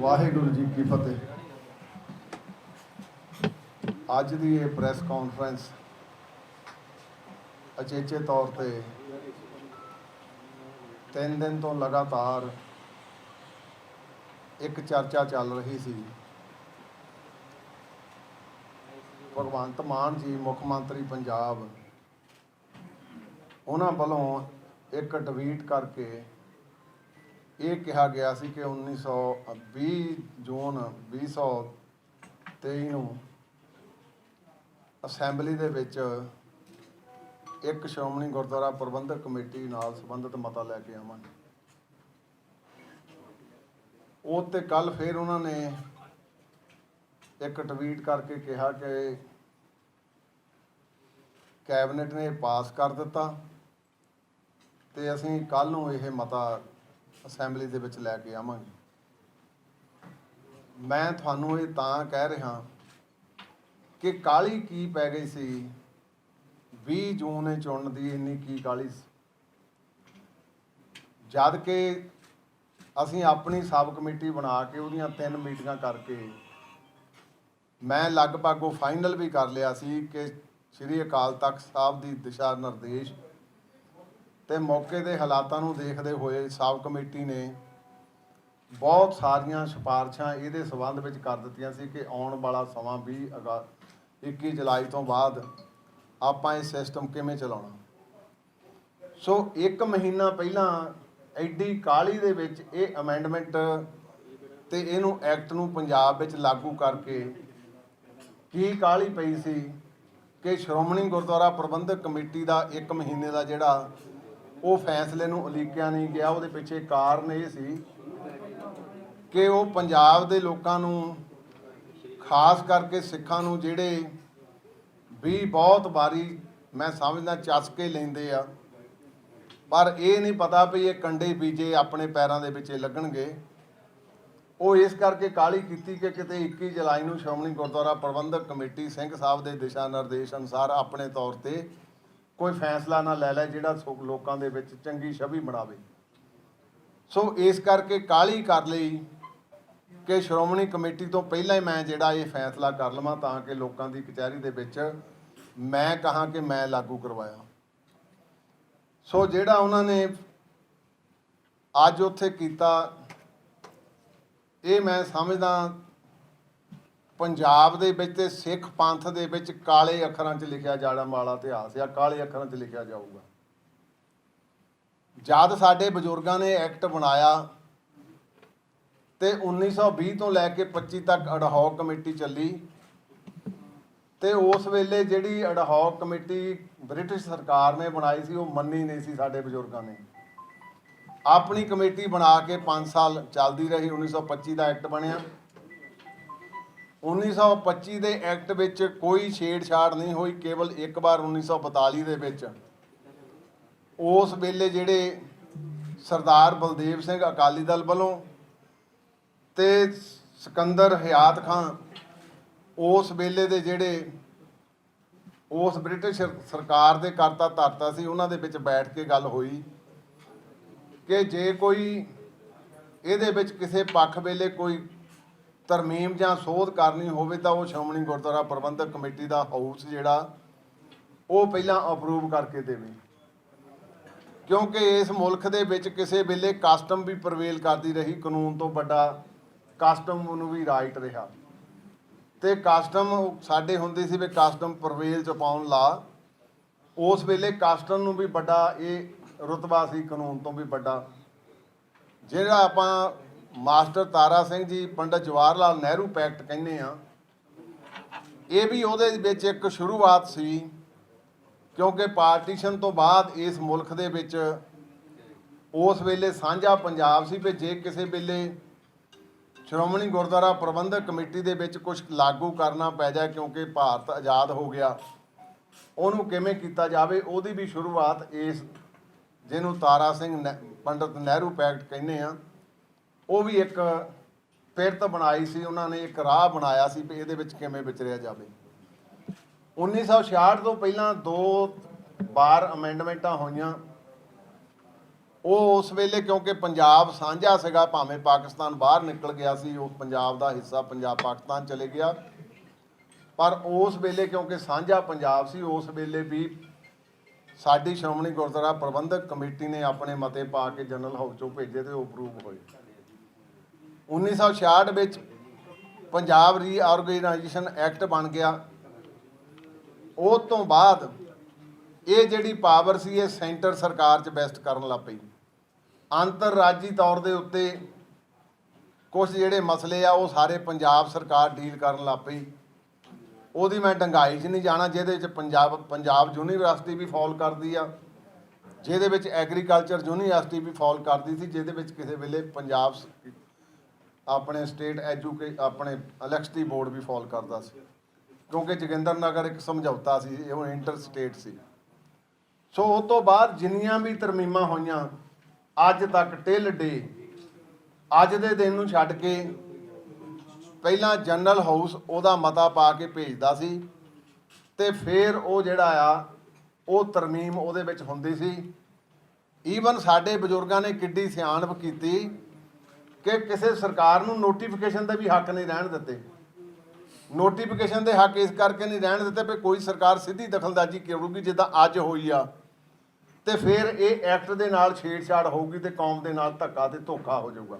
ਵਾਹਿਗੁਰੂ ਜੀ ਕੀ ਫਤਿਹ। ਅੱਜ ਦੀ ਇਹ press conference ਅਚੇਚੇ ਤੌਰ ਤੇ ਤਿੰਨ ਦਿਨ ਤੋਂ ਲਗਾਤਾਰ ਇੱਕ ਚਰਚਾ ਚੱਲ ਰਹੀ ਸੀ। ਭਗਵੰਤ ਮਾਨ ਜੀ, ਮੁੱਖ ਮੰਤਰੀ ਪੰਜਾਬ, ਉਹਨਾਂ ਵੱਲੋਂ ਇੱਕ ਟਵੀਟ ਕਰਕੇ ਇਹ ਕਿਹਾ ਗਿਆ ਸੀ ਕਿ 1920 ਜੂਨ 2023 ਨੂੰ ਅਸੈਂਬਲੀ ਦੇ ਵਿੱਚ ਇੱਕ ਸ਼੍ਰੋਮਣੀ ਗੁਰਦੁਆਰਾ ਪ੍ਰਬੰਧਕ ਕਮੇਟੀ ਨਾਲ ਸੰਬੰਧਿਤ ਮਤਾ ਲੈ ਕੇ ਆਵਾਂਗੇ। ਉਹ ਤੇ ਕੱਲ ਫਿਰ ਉਹਨਾਂ ਨੇ ਇੱਕ ਟਵੀਟ ਕਰਕੇ ਕਿਹਾ ਕਿ ਕੈਬਨਿਟ ਨੇ ਪਾਸ ਕਰ ਦਿੱਤਾ ਤੇ ਅਸੀਂ ਕੱਲ ਨੂੰ ਇਹ ਮਤਾ ਅਸੈਂਬਲੀ ਦੇ ਵਿੱਚ ਲੈ ਕੇ ਆਵਾਂਗੇ। ਮੈਂ ਤੁਹਾਨੂੰ ਇਹ ਤਾਂ ਕਹਿ ਰਿਹਾ ਕਿ ਕਾਲੀ ਕੀ ਪੈ ਗਈ ਸੀ? 20 ਜੂਨ ਨੇ ਚੁਣਨ ਦੀ ਇੰਨੀ ਕੀ ਕਾਲੀ ਸੀ? ਜਦ ਕਿ ਅਸੀਂ ਆਪਣੀ ਸਬ ਕਮੇਟੀ ਬਣਾ ਕੇ ਉਹਦੀਆਂ ਤਿੰਨ ਮੀਟਿੰਗਾਂ ਕਰਕੇ ਮੈਂ ਲਗਭਗ ਉਹ ਫਾਈਨਲ ਵੀ ਕਰ ਲਿਆ ਸੀ ਕਿ ਸ੍ਰੀ ਅਕਾਲ ਤਖਤ ਸਾਹਿਬ ਦੀ ਦਿਸ਼ਾ ਨਿਰਦੇਸ਼ ਤੇ ਮੌਕੇ ਦੇ ਹਾਲਾਤਾਂ ਨੂੰ ਦੇਖਦੇ ਹੋਏ ਸਬ ਕਮੇਟੀ ਨੇ ਬਹੁਤ ਸਾਰੀਆਂ ਸਿਫਾਰਸ਼ਾਂ ਇਹਦੇ ਸਬੰਧ ਵਿੱਚ ਕਰ ਦਿੱਤੀਆਂ ਸੀ ਕਿ ਆਉਣ ਵਾਲਾ ਸਮਾਂ ਵੀ ਅਗਸਤ 21 ਜੁਲਾਈ ਤੋਂ ਬਾਅਦ ਆਪਾਂ ਇਹ ਸਿਸਟਮ ਕਿਵੇਂ ਚਲਾਉਣਾ। ਸੋ ਇੱਕ ਮਹੀਨਾ ਪਹਿਲਾਂ ਐਡੀ ਕਾਲੀ ਦੇ ਵਿੱਚ ਇਹ ਅਮੈਂਡਮੈਂਟ ਤੇ ਇਹਨੂੰ ਐਕਟ ਨੂੰ ਪੰਜਾਬ ਵਿੱਚ ਲਾਗੂ ਕਰਕੇ ਕੀ ਕਾਲੀ ਪਈ ਸੀ ਕਿ ਸ਼੍ਰੋਮਣੀ ਗੁਰਦੁਆਰਾ ਪ੍ਰਬੰਧਕ ਕਮੇਟੀ ਦਾ ਇੱਕ ਮਹੀਨੇ ਦਾ ਜਿਹੜਾ ਉਹ ਫੈਸਲੇ ਨੂੰ ਉਲੀਕਿਆ ਨਹੀਂ ਗਿਆ, ਉਹਦੇ ਪਿੱਛੇ ਕਾਰਨ ਇਹ ਸੀ ਕਿ ਉਹ ਪੰਜਾਬ ਦੇ ਲੋਕਾਂ ਨੂੰ, ਖਾਸ ਕਰਕੇ ਸਿੱਖਾਂ ਨੂੰ ਜਿਹੜੇ ਵੀ ਬਹੁਤ ਵਾਰੀ ਮੈਂ ਸਮਝਦਾ ਚਸਕੇ ਲੈਂਦੇ ਆ, ਪਰ ਇਹ ਨਹੀਂ ਪਤਾ ਵੀ ਇਹ ਕੰਡੇ ਬੀਜੇ ਆਪਣੇ ਪੈਰਾਂ ਦੇ ਵਿੱਚ ਲੱਗਣਗੇ। ਉਹ ਇਸ ਕਰਕੇ ਕਾਲੀ ਕੀਤੀ ਕਿ ਕਿਤੇ 21 ਜੁਲਾਈ ਨੂੰ ਸ਼੍ਰੋਮਣੀ ਗੁਰਦੁਆਰਾ ਪ੍ਰਬੰਧਕ ਕਮੇਟੀ ਸਿੰਘ ਸਾਹਿਬ ਦੇ ਦਿਸ਼ਾ ਨਿਰਦੇਸ਼ ਅਨੁਸਾਰ ਆਪਣੇ ਤੌਰ ਤੇ ਕੋਈ ਫੈਸਲਾ ਨਾ ਲੈ ਲੈ ਜਿਹੜਾ ਸੋ- ਲੋਕਾਂ ਦੇ ਵਿੱਚ ਚੰਗੀ ਛਵੀ ਬਣਾਵੇ ਸੋ ਇਸ ਕਰਕੇ ਕਾਲੀ ਕਰ ਲਈ ਕਿ ਸ਼੍ਰੋਮਣੀ ਕਮੇਟੀ ਤੋਂ ਪਹਿਲਾਂ ਹੀ ਮੈਂ ਜਿਹੜਾ ਇਹ ਫੈਸਲਾ ਕਰ ਲਵਾਂ ਤਾਂ ਕਿ ਲੋਕਾਂ ਦੀ ਕਚਹਿਰੀ ਦੇ ਵਿੱਚ ਮੈਂ ਕਹਾਂ ਕਿ ਮੈਂ ਲਾਗੂ ਕਰਵਾਇਆ। ਸੋ ਜਿਹੜਾ ਉਹਨਾਂ ਨੇ ਅੱਜ ਉੱਥੇ ਕੀਤਾ, ਇਹ ਮੈਂ ਸਮਝਦਾ ਪੰਜਾਬ ਦੇ ਵਿੱਚ ਤੇ ਸਿੱਖ ਪੰਥ ਦੇ ਵਿੱਚ ਕਾਲੇ ਅੱਖਰਾਂ 'ਚ ਲਿਖਿਆ ਜਾਣਾ ਵਾਲਾ ਇਤਿਹਾਸ ਆ ਕਾਲੇ ਅੱਖਰਾਂ 'ਚ ਲਿਖਿਆ ਜਾਊਗਾ। ਜਦ ਸਾਡੇ ਬਜ਼ੁਰਗਾਂ ਨੇ ਐਕਟ ਬਣਾਇਆ ਤੇ 1920 ਤੋਂ ਲੈ ਕੇ 25 ਤੱਕ ਅਡਹੌਕ ਕਮੇਟੀ ਚੱਲੀ ਤੇ ਉਸ ਵੇਲੇ ਜਿਹੜੀ ਅਡਹੌਕ ਕਮੇਟੀ ਬ੍ਰਿਟਿਸ਼ ਸਰਕਾਰ ਨੇ ਬਣਾਈ ਸੀ, ਉਹ ਮੰਨੀ ਨਹੀਂ ਸੀ ਸਾਡੇ ਬਜ਼ੁਰਗਾਂ ਨੇ। ਆਪਣੀ ਕਮੇਟੀ ਬਣਾ ਕੇ 5 ਸਾਲ ਚੱਲਦੀ ਰਹੀ 1925 ਦਾ ਐਕਟ ਬਣਿਆ। 1925 ਦੇ ਐਕਟ ਵਿੱਚ ਕੋਈ ਛੇੜਛਾੜ ਨਹੀਂ ਹੋਈ, ਕੇਵਲ ਇੱਕ ਵਾਰ 1942 ਦੇ ਵਿੱਚ। ਉਸ ਵੇਲੇ ਜਿਹੜੇ ਸਰਦਾਰ ਬਲਦੇਵ ਸਿੰਘ ਅਕਾਲੀ ਦਲ ਵੱਲੋਂ ਤੇ ਸਿਕੰਦਰ ਹਯਾਤ ਖਾਨ, ਉਸ ਵੇਲੇ ਦੇ ਜਿਹੜੇ ਉਸ ਬ੍ਰਿਟਿਸ਼ ਸਰਕਾਰ ਦੇ ਕਰਤਾ ਧਰਤਾ ਸੀ, ਉਹਨਾਂ ਦੇ ਵਿੱਚ ਬੈਠ ਕੇ ਗੱਲ ਹੋਈ ਕਿ ਜੇ ਕੋਈ ਇਹਦੇ ਵਿੱਚ ਕਿਸੇ ਪੱਖ ਵੇਲੇ ਕੋਈ ਤਰਮੀਮ ਜਾਂ ਸੋਧ ਕਰਨੀ ਹੋਵੇ ਤਾਂ ਉਹ ਸ਼੍ਰੋਮਣੀ ਗੁਰਦੁਆਰਾ ਪ੍ਰਬੰਧਕ ਕਮੇਟੀ ਦਾ ਹਾਊਸ ਜਿਹੜਾ ਉਹ ਪਹਿਲਾਂ ਅਪਰੂਵ ਕਰਕੇ ਦੇਵੇ। ਕਿਉਂਕਿ ਇਸ ਮੁਲਕ ਦੇ ਵਿੱਚ ਕਿਸੇ ਵੇਲੇ ਕਸਟਮ ਵੀ ਪ੍ਰਵੇਲ ਕਰਦੀ ਰਹੀ, ਕਾਨੂੰਨ ਤੋਂ ਵੱਡਾ ਕਸਟਮ ਨੂੰ ਵੀ ਰਾਈਟ ਰਿਹਾ। ਤੇ ਕਸਟਮ ਸਾਡੇ ਹੁੰਦੇ ਸੀ ਵੀ ਕਸਟਮ ਪ੍ਰਵੇਲ ਚ ਪਾਉਣ ਲਾ। ਉਸ ਵੇਲੇ ਕਸਟਮ ਨੂੰ ਵੀ ਵੱਡਾ, ਇਹ ਰੁਤਬਾ ਸੀ ਕਾਨੂੰਨ ਤੋਂ ਵੀ ਵੱਡਾ। ਜਿਹੜਾ ਆਪਾਂ ਮਾਸਟਰ ਤਾਰਾ ਸਿੰਘ ਜੀ ਪੰਡਤ ਜਵਾਹਰ ਲਾਲ ਨਹਿਰੂ ਪੈਕਟ ਕਹਿੰਦੇ ਆ। ਇਹ ਵੀ ਉਹਦੇ ਵਿੱਚ ਇੱਕ ਸ਼ੁਰੂਆਤ ਸੀ, ਕਿਉਂਕਿ ਪਾਰਟੀਸ਼ਨ ਤੋਂ ਬਾਅਦ ਇਸ ਮੁਲਕ ਦੇ ਵਿੱਚ ਉਸ ਵੇਲੇ ਸਾਂਝਾ ਪੰਜਾਬ ਸੀ, ਵੀ ਜੇ ਕਿਸੇ ਵੇਲੇ ਸ਼੍ਰੋਮਣੀ ਗੁਰਦੁਆਰਾ ਪ੍ਰਬੰਧਕ ਕਮੇਟੀ ਦੇ ਵਿੱਚ ਕੁਝ ਲਾਗੂ ਕਰਨਾ ਪੈ ਜਾਏ, ਕਿਉਂਕਿ ਭਾਰਤ ਆਜ਼ਾਦ ਹੋ ਗਿਆ, ਉਹਨੂੰ ਕਿਵੇਂ ਕੀਤਾ ਜਾਵੇ, ਉਹਦੀ ਵੀ ਸ਼ੁਰੂਆਤ ਇਸ ਜਿਹਨੂੰ ਤਾਰਾ ਸਿੰਘ ਨਹਿ- ਪੰਡਤ ਨਹਿਰੂ ਪੈਕਟ ਕਹਿੰਦੇ ਆ। ਉਹ ਵੀ ਇੱਕ ਪਿਰਤ ਬਣਾਈ ਸੀ, ਉਹਨਾਂ ਨੇ ਇੱਕ ਰਾਹ ਬਣਾਇਆ ਸੀ ਵੀ ਇਹਦੇ ਵਿੱਚ ਕਿਵੇਂ ਵਿਚਰਿਆ ਜਾਵੇ। 1966 ਤੋਂ ਪਹਿਲਾਂ ਦੋ ਵਾਰ ਅਮੈਂਡਮੈਂਟਾਂ ਹੋਈਆਂ। ਉਹ ਉਸ ਵੇਲੇ ਕਿਉਂਕਿ ਪੰਜਾਬ ਸਾਂਝਾ ਸੀਗਾ, ਭਾਵੇਂ ਪਾਕਿਸਤਾਨ ਬਾਹਰ ਨਿਕਲ ਗਿਆ ਸੀ, ਉਹ ਪੰਜਾਬ ਦਾ ਹਿੱਸਾ ਪੰਜਾਬ ਪਾਕਿਸਤਾਨ ਚਲੇ ਗਿਆ। ਪਰ ਉਸ ਵੇਲੇ ਕਿਉਂਕਿ ਸਾਂਝਾ ਪੰਜਾਬ ਸੀ, ਉਸ ਵੇਲੇ ਵੀ ਸਾਡੀ ਸ਼੍ਰੋਮਣੀ ਗੁਰਦੁਆਰਾ ਪ੍ਰਬੰਧਕ ਕਮੇਟੀ ਨੇ ਆਪਣੇ ਮਤੇ ਪਾ ਕੇ ਜਨਰਲ ਹਾਊਸ ਚੋਂ ਭੇਜੇ ਤੇ ਉਹ ਅਪਰੂਵ ਹੋਏ। 1966 ਵਿੱਚ ਪੰਜਾਬ ਰੀਆਰਗੇਨਾਈਜੇਸ਼ਨ ਐਕਟ ਬਣ ਗਿਆ। ਉਹ ਤੋਂ ਬਾਅਦ ਇਹ ਜਿਹੜੀ ਪਾਵਰ ਸੀ, ਇਹ ਸੈਂਟਰ ਸਰਕਾਰ 'ਚ ਵੈਸਟ ਕਰਨ ਲੱਗ ਪਈ। ਅੰਤਰਰਾਜੀ ਤੌਰ ਦੇ ਉੱਤੇ ਕੁਝ ਜਿਹੜੇ ਮਸਲੇ ਆ, ਉਹ ਸਾਰੇ ਪੰਜਾਬ ਸਰਕਾਰ ਡੀਲ ਕਰਨ ਲੱਗ ਪਈ। ਉਹਦੀ ਮੈਂ ਡੰਗਾਈ 'ਚ ਨਹੀਂ ਜਾਣਾ, ਜਿਹਦੇ ਵਿੱਚ ਪੰਜਾਬ ਪੰਜਾਬ ਯੂਨੀਵਰਸਿਟੀ ਵੀ ਫਾਲ ਕਰਦੀ ਆ, ਜਿਹਦੇ ਵਿੱਚ ਐਗਰੀਕਲਚਰ ਯੂਨੀਵਰਸਿਟੀ ਵੀ ਫਾਲ ਕਰਦੀ ਸੀ, ਜਿਹਦੇ ਵਿੱਚ ਕਿਸੇ ਵੇਲੇ ਪੰਜਾਬ ਆਪਣੇ ਸਟੇਟ ਐਜੂਕੇ ਆਪਣੇ ਇਲੈਕਟ੍ਰਿਸਿਟੀ ਬੋਰਡ ਵੀ ਫਾਲ ਕਰਦਾ ਸੀ। ਕਿਉਂਕਿ ਜੋਗਿੰਦਰ ਨਗਰ ਇੱਕ ਸਮਝੌਤਾ ਸੀ, ਇਹ ਇੰਟਰ ਸਟੇਟ ਸੀ। ਸੋ ਉਸ ਤੋਂ ਬਾਅਦ ਜਿੰਨੀਆਂ ਵੀ ਤਰਮੀਮਾਂ ਹੋਈਆਂ, ਅੱਜ ਤੱਕ ਟਿਲ ਡੇ ਅੱਜ ਦੇ ਦਿਨ ਨੂੰ ਛੱਡ ਕੇ ਪਹਿਲਾਂ ਜਨਰਲ ਹਾਊਸ ਉਹਦਾ ਮਤਾ ਪਾ ਕੇ ਭੇਜਦਾ ਸੀ ਤੇ ਫਿਰ ਉਹ ਜਿਹੜਾ ਆ, ਉਹ ਤਰਮੀਮ ਉਹਦੇ ਵਿੱਚ ਹੁੰਦੀ ਸੀ। ਈਵਨ ਸਾਡੇ ਬਜ਼ੁਰਗਾਂ ਨੇ ਕਿੱਡੀ ਸਿਆਣਪ ਕੀਤੀ ਕਿ ਕਿਸੇ ਸਰਕਾਰ ਨੂੰ ਨੋਟੀਫਿਕੇਸ਼ਨ ਦੇ ਵੀ ਹੱਕ ਨਹੀਂ ਰਹਿਣ ਦਿੱਤੇ। ਨੋਟੀਫਿਕੇਸ਼ਨ ਦੇ ਹੱਕ ਇਸ ਕਰਕੇ ਨਹੀਂ ਰਹਿਣ ਦਿੱਤੇ ਵੀ ਕੋਈ ਸਰਕਾਰ ਸਿੱਧੀ ਦਖਲਦਾਜ਼ੀ ਕਰੂਗੀ, ਜਿੱਦਾਂ ਅੱਜ ਹੋਈ ਆ। ਤੇ ਫਿਰ ਇਹ ਐਕਟ ਦੇ ਨਾਲ ਛੇੜਛਾੜ ਹੋਊਗੀ ਤੇ ਕੌਮ ਦੇ ਨਾਲ ਧੱਕਾ ਤੇ ਧੋਖਾ ਹੋ ਜਾਊਗਾ।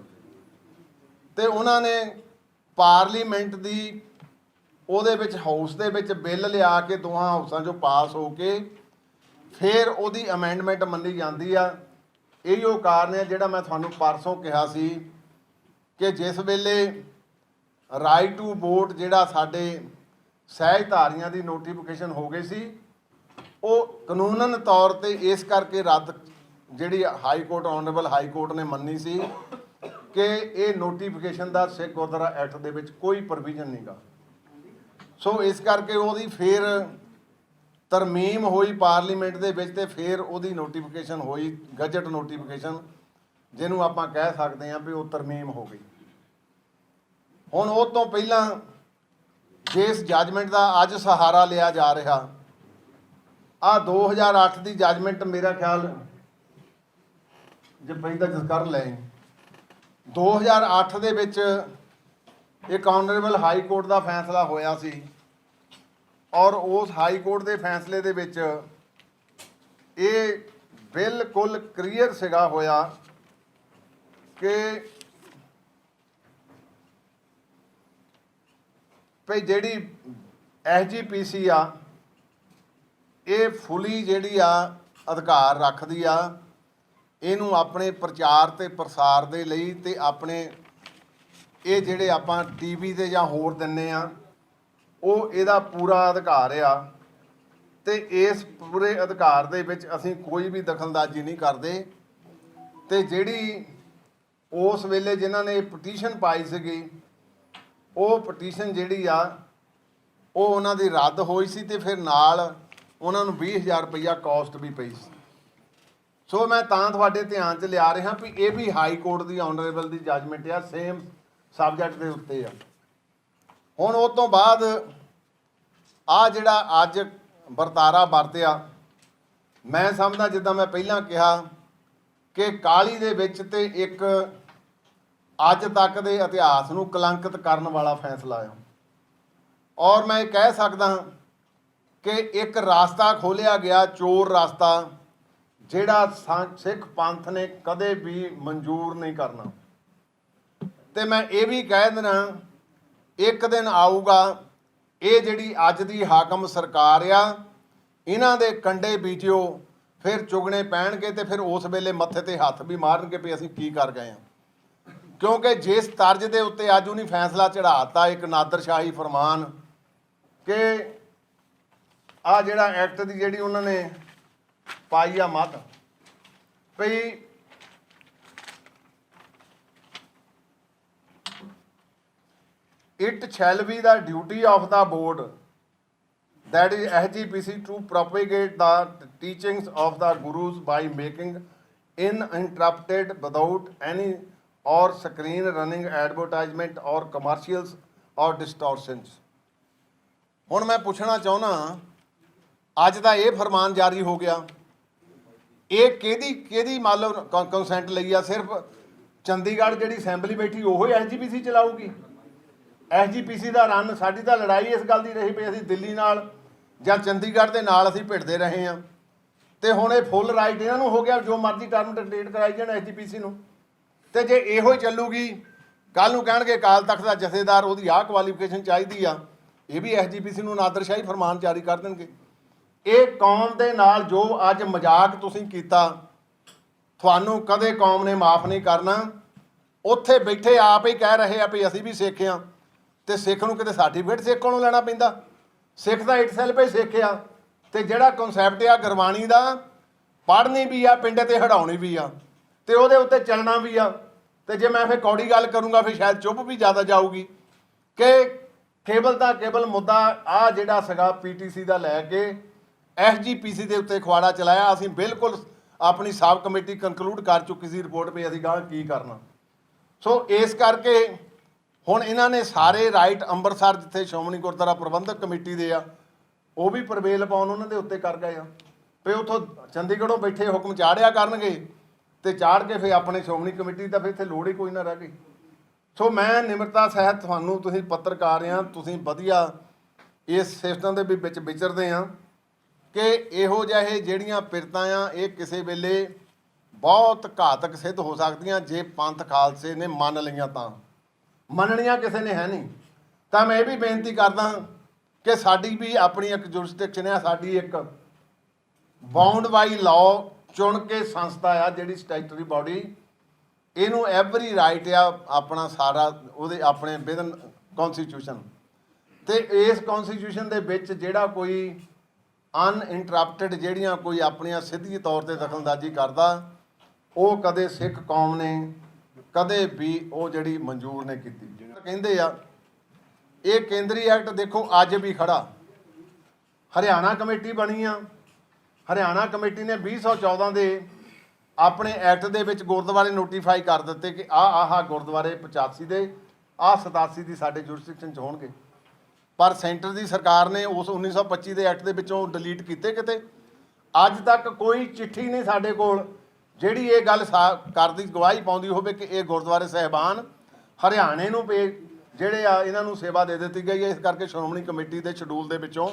ਤੇ ਉਹਨਾਂ ਨੇ ਪਾਰਲੀਮੈਂਟ ਦੀ ਉਹਦੇ ਵਿੱਚ ਹਾਊਸ ਦੇ ਵਿੱਚ ਬਿੱਲ ਲਿਆ ਕੇ ਦੋਹਾਂ ਹਾਊਸਾਂ 'ਚੋਂ ਪਾਸ ਹੋ ਕੇ ਫਿਰ ਉਹਦੀ ਅਮੈਂਡਮੈਂਟ ਮੰਨੀ ਜਾਂਦੀ ਆ। ਇਹੋ ਕਾਰਨ ਹੈ ਜਿਹੜਾ ਮੈਂ ਤੁਹਾਨੂੰ ਪਰਸੋਂ ਕਿਹਾ ਸੀ ਕਿ ਜਿਸ ਵੇਲੇ ਰਾਈਟ ਟੂ ਵੋਟ ਜਿਹੜਾ ਸਾਡੇ ਸਹਿਜਧਾਰੀਆਂ ਦੀ ਨੋਟੀਫਿਕੇਸ਼ਨ ਹੋ ਗਈ ਸੀ, ਉਹ ਕਾਨੂੰਨਨ ਤੌਰ ਤੇ ਇਸ ਕਰਕੇ ਰੱਦ ਜਿਹੜੀ high court honourable high court ਨੇ ਮੰਨੀ ਸੀ ਕਿ ਇਹ ਨੋਟੀਫਿਕੇਸ਼ਨ ਦਾ ਸਿੱਖ ਗੁਰਦੁਆਰਾ ਐਕਟ ਦੇ ਵਿੱਚ ਕੋਈ ਪ੍ਰੋਵੀਜ਼ਨ ਨਹੀਂਗਾ ਸੋ ਇਸ ਕਰਕੇ ਉਹਦੀ ਫਿਰ ਤਰਮੀਮ ਹੋਈ ਪਾਰਲੀਮੈਂਟ ਦੇ ਵਿੱਚ ਤੇ ਫਿਰ ਉਹਦੀ ਨੋਟੀਫਿਕੇਸ਼ਨ ਹੋਈ, ਗਜਟ ਨੋਟੀਫਿਕੇਸ਼ਨ ਜਿਹਨੂੰ ਆਪਾਂ ਕਹਿ ਸਕਦੇ ਹਾਂ ਵੀ ਉਹ ਤਰਮੀਮ ਹੋ ਗਈ। ਹੁਣ ਉਹ ਤੋਂ ਪਹਿਲਾਂ ਜਿਸ ਜੱਜਮੈਂਟ ਦਾ ਅੱਜ ਸਹਾਰਾ ਲਿਆ ਜਾ ਰਿਹਾ ਆ 2008 ਦੀ ਜੱਜਮੈਂਟ ਮੇਰਾ ਖਿਆਲ ਜੇ ਪੈਂਦਾ ਜਿਸ ਕਰ ਲੈ। 2008 ਦੇ ਵਿੱਚ ਇੱਕ ਆਨਰੇਬਲ ਹਾਈ ਕੋਰਟ ਦਾ ਫੈਸਲਾ ਹੋਇਆ ਸੀ ਔਰ ਉਸ ਹਾਈ ਕੋਰਟ ਦੇ ਫੈਸਲੇ ਦੇ ਵਿੱਚ ਇਹ ਬਿਲਕੁਲ ਕਲੀਅਰ ਸੀਗਾ ਹੋਇਆ ਕਿ ਭਈ ਜਿਹੜੀ ਐਸਜੀਪੀਸੀ ਆ, ਇਹ ਫੁੱਲੀ ਜਿਹੜੀ ਆ ਅਧਿਕਾਰ ਰੱਖਦੀ ਆ, ਇਹਨੂੰ ਆਪਣੇ ਪ੍ਰਚਾਰ ਤੇ ਪ੍ਰਸਾਰ ਦੇ ਲਈ ਤੇ ਆਪਣੇ ਇਹ ਜਿਹੜੇ ਆਪਾਂ ਟੀਵੀ ਤੇ ਜਾਂ ਹੋਰ ਦਿੰਨੇ ਆ, ਉਹ ਇਹਦਾ ਪੂਰਾ ਅਧਿਕਾਰ ਆ ਤੇ ਇਸ ਪੂਰੇ ਅਧਿਕਾਰ ਦੇ ਵਿੱਚ ਅਸੀਂ ਕੋਈ ਵੀ ਦਖਲਅੰਦਾਜ਼ੀ ਨਹੀਂ ਕਰਦੇ ਤੇ ਜਿਹੜੀ ਉਸ ਵੇਲੇ ਜਿਨ੍ਹਾਂ ਨੇ ਪਟੀਸ਼ਨ ਪਾਈ ਸੀਗੀ ਉਹ ਪਟੀਸ਼ਨ ਜਿਹੜੀ ਆ, ਉਹ ਉਹਨਾਂ ਦੀ ਰੱਦ ਹੋਈ ਸੀ ਤੇ ਫਿਰ ਨਾਲ ਉਹਨਾਂ ਨੂੰ 20000 ਰੁਪਇਆ ਕਾਸਟ ਵੀ ਪਈ ਸੀ। ਸੋ ਮੈਂ ਤਾਂ ਤੁਹਾਡੇ ਧਿਆਨ 'ਚ ਲਿਆ ਰਿਹਾ ਵੀ ਇਹ ਵੀ ਹਾਈ ਕੋਰਟ ਦੀ ਆਨਰੇਬਲ ਦੀ ਜੱਜਮੈਂਟ ਆ ਸੇਮ ਸਬਜੈਕਟ ਦੇ ਉੱਤੇ ਆ। ਹੁਣ ਉਹ ਤੋਂ ਬਾਅਦ ਆ ਜਿਹੜਾ ਅੱਜ ਵਰਤਾਰਾ ਵਰਤਿਆ, ਮੈਂ ਸਮਝਦਾ ਜਿੱਦਾਂ ਮੈਂ ਪਹਿਲਾਂ ਕਿਹਾ ਕਿ ਕਾਲੀ ਦੇ ਵਿੱਚ ਤੇ ਇੱਕ ਅੱਜ ਤੱਕ ਦੇ ਇਤਿਹਾਸ ਨੂੰ ਕਲੰਕਿਤ ਕਰਨ ਵਾਲਾ ਫੈਸਲਾ ਆ। ਔਰ ਮੈਂ ਇਹ ਕਹਿ ਸਕਦਾ ਕਿ ਇੱਕ ਰਾਸਤਾ ਖੋਲਿਆ ਗਿਆ, ਚੋਰ ਰਾਸਤਾ, ਜਿਹੜਾ ਸਾ- ਸਿੱਖ ਪੰਥ ਨੇ ਕਦੇ ਵੀ ਮਨਜ਼ੂਰ ਨਹੀਂ ਕਰਨਾ। ਤੇ ਮੈਂ ਇਹ ਵੀ ਕਹਿ ਦੇਣਾ ਇੱਕ ਦਿਨ ਆਊਗਾ, ਇਹ ਜਿਹੜੀ ਅੱਜ ਦੀ ਹਾਕਮ ਸਰਕਾਰ ਆ, ਇਹਨਾਂ ਦੇ ਕੰਡੇ ਬੀਜਿਓ, ਫਿਰ ਚੁਗਣੇ ਪੈਣਗੇ ਤੇ ਫਿਰ ਉਸ ਵੇਲੇ ਮੱਥੇ ਤੇ ਹੱਥ ਵੀ ਮਾਰਨਗੇ ਵੀ ਅਸੀਂ ਕੀ ਕਰ ਗਏ ਆ ਕਿਉਂਕਿ ਜਿਸ ਤਰਜ ਦੇ ਉੱਤੇ ਅੱਜ ਉਹਨੇ ਫੈਸਲਾ ਚੜਾਤਾ ਇੱਕ ਨਾਦਰਸ਼ਾਹੀ ਫਰਮਾਨ ਕਿ ਆ ਜਿਹੜਾ ਐਕਟ ਦੀ ਜਿਹੜੀ ਉਹਨਾਂ ਨੇ ਪਾਈ ਆ ਮਤ ਭਈ it shall be the duty of the board that is SGPC to propagate the teachings of the gurus by making uninterrupted without any or screen running advertisement ਔਰ ਕਮਰਸ਼ੀਅਲਸ ਔਰ distortions ਹੁਣ ਮੈਂ ਪੁੱਛਣਾ ਚਾਹੁੰਦਾ ਅੱਜ ਦਾ ਇਹ ਫਰਮਾਨ ਜਾਰੀ ਹੋ ਗਿਆ। ਇਹ ਕਿਹਦੀ ਕਿਹਦੀ ਮੰਨ ਲਓ ਕੰਸੈਂਟ ਲਈ ਆ? ਸਿਰਫ ਚੰਡੀਗੜ੍ਹ ਜਿਹੜੀ ਅਸੈਂਬਲੀ ਬੈਠੀ, ਉਹ ਹੀ ਐਸਜੀਪੀਸੀ ਚਲਾਊਗੀ? ਐਸਜੀਪੀਸੀ ਦਾ ਰਨ ਸਾਡੀ ਤਾਂ ਲੜਾਈ ਇਸ ਗੱਲ ਦੀ ਰਹੀ ਪਈ, ਅਸੀਂ ਦਿੱਲੀ ਨਾਲ ਜਾਂ ਚੰਡੀਗੜ੍ਹ ਦੇ ਨਾਲ ਅਸੀਂ ਭਿੜਦੇ ਰਹੇ ਹਾਂ। ਤੇ ਹੁਣ ਇਹ ਫੁੱਲ ਰਾਈਟ ਇਹਨਾਂ ਨੂੰ ਹੋ ਗਿਆ, ਜੋ ਮਰਜ਼ੀ ਟਰਮ ਡਿਕਟੇਟ ਕਰਾਈ ਜਾਣ ਐਸਜੀਪੀਸੀ ਨੂੰ। ਤੇ ਜੇ ਇਹੋ ਹੀ ਚੱਲੂਗੀ ਕੱਲ ਨੂੰ ਕਹਿਣਗੇ ਅਕਾਲ ਤਖਤ ਦਾ ਜਥੇਦਾਰ, ਉਹਦੀ ਆਹ ਕੁਆਲੀਫਿਕੇਸ਼ਨ ਚਾਹੀਦੀ ਆ, ਇਹ ਵੀ ਐਸਜੀਪੀਸੀ ਨੂੰ ਨਾਦਰਸ਼ਾਹੀ ਫਰਮਾਨ ਜਾਰੀ ਕਰ ਦੇਣਗੇ। ਇਹ ਕੌਮ ਦੇ ਨਾਲ ਜੋ ਅੱਜ ਮਜ਼ਾਕ ਤੁਸੀਂ ਕੀਤਾ, ਤੁਹਾਨੂੰ ਕਦੇ ਕੌਮ ਨੇ ਮਾਫ ਨਹੀਂ ਕਰਨਾ। ਉੱਥੇ ਬੈਠੇ ਆਪ ਹੀ ਕਹਿ ਰਹੇ ਆ ਵੀ ਅਸੀਂ ਵੀ ਸਿੱਖ ਆ ਤੇ ਸਿੱਖ ਨੂੰ ਕਿਤੇ ਸਰਟੀਫਿਕੇਟ ਸਿੱਖ ਕੋਲੋਂ ਲੈਣਾ ਪੈਂਦਾ। ਸਿੱਖ ਦਾ ਇਟਸੈਲਫ ਹੀ ਸਿੱਖ ਆ ਤੇ ਜਿਹੜਾ ਕਨਸੈਪਟ ਆ ਗੁਰਬਾਣੀ ਦਾ, ਪੜ੍ਹਨੀ ਵੀ ਆ, ਪਿੰਡ ਤੇ ਹਟਾਉਣੀ ਵੀ ਆ। ਤੇ ਉਹਦੇ ਉੱਤੇ ਚੱਲਣਾ ਵੀ ਆ। ਤੇ ਜੇ ਮੈਂ ਫਿਰ ਕੌੜੀ ਗੱਲ ਕਰੂੰਗਾ, ਫਿਰ ਸ਼ਾਇਦ ਚੁੱਪ ਵੀ ਜ਼ਿਆਦਾ ਜਾਊਗੀ। ਕਿ ਕੇਵਲ ਦਾ ਕੇਵਲ ਮੁੱਦਾ ਆ ਜਿਹੜਾ ਸੀਗਾ ਪੀਟੀਸੀ ਦਾ ਲੈ ਕੇ ਐਸਜੀਪੀਸੀ ਦੇ ਉੱਤੇ ਖਵਾੜਾ ਚਲਾਇਆ। ਅਸੀਂ ਬਿਲਕੁਲ ਆਪਣੀ ਸਾਬ ਕਮੇਟੀ ਕੰਕਲੂਡ ਕਰ ਚੁੱਕੀ ਸੀ ਰਿਪੋਰਟ ਵੀ ਅਸੀਂ ਗਾਂ ਕੀ ਕਰਨਾ। ਸੋ ਇਸ ਕਰਕੇ ਹੁਣ ਇਹਨਾਂ ਨੇ ਸਾਰੇ ਰਾਈਟ ਅੰਮ੍ਰਿਤਸਰ ਜਿੱਥੇ ਸ਼੍ਰੋਮਣੀ ਗੁਰਦੁਆਰਾ ਪ੍ਰਬੰਧਕ ਕਮੇਟੀ ਦੇ ਆ, ਉਹ ਵੀ ਪ੍ਰਵੇਲ ਪਾਉਣ ਉਹਨਾਂ ਦੇ ਉੱਤੇ ਕਰ ਗਏ ਆ। ਵੀ ਉਥੋਂ ਚੰਡੀਗੜ੍ਹੋਂ ਬੈਠੇ ਹੁਕਮ ਚਾੜਿਆ ਕਰਨਗੇ। ਤੇ ਚਾੜ ਕੇ ਫਿਰ ਆਪਣੇ ਸ਼੍ਰੋਮਣੀ ਕਮੇਟੀ ਦਾ ਫਿਰ ਇੱਥੇ ਲੋੜ ਹੀ ਕੋਈ ਨਾ ਰਹਿ ਗਈ। ਸੋ ਮੈਂ ਨਿਮਰਤਾ ਸਹਿਤ ਤੁਹਾਨੂੰ ਤੁਸੀਂ ਪੱਤਰਕਾਰ ਆ ਤੁਸੀਂ ਵਧੀਆ ਇਸ ਸਿਸਟਮ ਦੇ ਵੀ ਵਿੱਚ ਵਿਚਰਦੇ ਆ ਕਿ ਇਹੋ ਜਿਹੇ ਜਿਹੜੀਆਂ ਪਿਰਤਾਂ ਆ, ਇਹ ਕਿਸੇ ਵੇਲੇ ਬਹੁਤ ਘਾਤਕ ਸਿੱਧ ਹੋ ਸਕਦੀਆਂ ਜੇ ਪੰਥ ਖਾਲਸੇ ਨੇ ਮੰਨ ਲਈਆਂ ਤਾਂ। ਮੰਨਣੀਆਂ ਕਿਸੇ ਨੇ ਹੈ ਨਹੀਂ। ਤਾਂ ਮੈਂ ਇਹ ਵੀ ਬੇਨਤੀ ਕਰਦਾ ਕਿ ਸਾਡੀ ਵੀ ਆਪਣੀ ਇੱਕ ਜੁਰਿਸਡਿਕਸ਼ਨ ਹੈ, ਸਾਡੀ ਇੱਕ ਬਾਉਂਡ ਬਾਈ ਲਾਅ ਚੁਣ ਕੇ ਸੰਸਥਾ ਆ ਜਿਹੜੀ ਸਟੈਚੂਟਰੀ ਬਾਡੀ, ਇਹਨੂੰ ਐਵਰੀ ਰਾਈਟ ਆ ਆਪਣਾ ਸਾਰਾ ਉਹਦੇ ਆਪਣੇ ਵਿਦਨ ਕਨਸਟੀਟਿਊਸ਼ਨ ਤੇ ਇਸ ਕਨਸਟੀਟਿਊਸ਼ਨ ਦੇ ਵਿੱਚ ਜਿਹੜਾ ਕੋਈ ਅਨਇੰਟਰਪਟਡ ਜਿਹੜੀਆਂ ਕੋਈ ਆਪਣੀਆਂ ਸਿੱਧੀ ਤੌਰ ਤੇ ਦਖਲਅੰਦਾਜ਼ੀ ਕਰਦਾ, ਉਹ ਕਦੇ ਸਿੱਖ ਕੌਮ ਨੇ, ਕਦੇ ਵੀ ਉਹ ਜਿਹੜੀ ਮਨਜ਼ੂਰ ਨੇ ਕੀਤੀ। ਕਹਿੰਦੇ ਆ, ਇਹ ਕੇਂਦਰੀ ਐਕਟ ਦੇਖੋ ਅੱਜ ਵੀ ਖੜਾ। ਹਰਿਆਣਾ ਕਮੇਟੀ ਬਣੀ ਆ। ਹਰਿਆਣਾ ਕਮੇਟੀ ਨੇ 2014 ਦੇ ਆਪਣੇ ਐਕਟ ਦੇ ਵਿੱਚ ਗੁਰਦੁਆਰੇ ਨੋਟੀਫਾਈ ਕਰ ਦਿੱਤੇ ਕਿ ਆ ਆਹ ਗੁਰਦੁਆਰੇ 85 ਦੇ ਆ 87 ਦੀ ਸਾਡੇ ਜੁਰਿਸਡਿਕਸ਼ਨ ਚ ਹੋਣਗੇ। ਪਰ ਸੈਂਟਰ ਦੀ ਸਰਕਾਰ ਨੇ ਉਸ 1925 ਦੇ ਐਕਟ ਦੇ ਵਿੱਚੋਂ ਡਿਲੀਟ ਕੀਤੇ ਕਿਤੇ। ਅੱਜ ਤੱਕ ਕੋਈ ਚਿੱਠੀ ਨਹੀਂ ਸਾਡੇ ਕੋਲ ਜਿਹੜੀ ਇਹ ਗੱਲ ਸਾ- ਕਰਦੀ ਗਵਾਹੀ ਪਾਉਂਦੀ ਹੋਵੇ ਕਿ ਇਹ ਗੁਰਦੁਆਰੇ ਸਹਿਬਾਨ ਹਰਿਆਣੇ ਨੂੰ ਪੇ, ਜਿਹੜੇ ਆ, ਇਹਨਾਂ ਨੂੰ ਸੇਵਾ ਦੇ ਦਿੱਤੀ ਗਈ ਹੈ। ਇਸ ਕਰਕੇ ਸ਼੍ਰੋਮਣੀ ਕਮੇਟੀ ਦੇ ਸ਼ਡਿਊਲ ਦੇ ਵਿੱਚੋਂ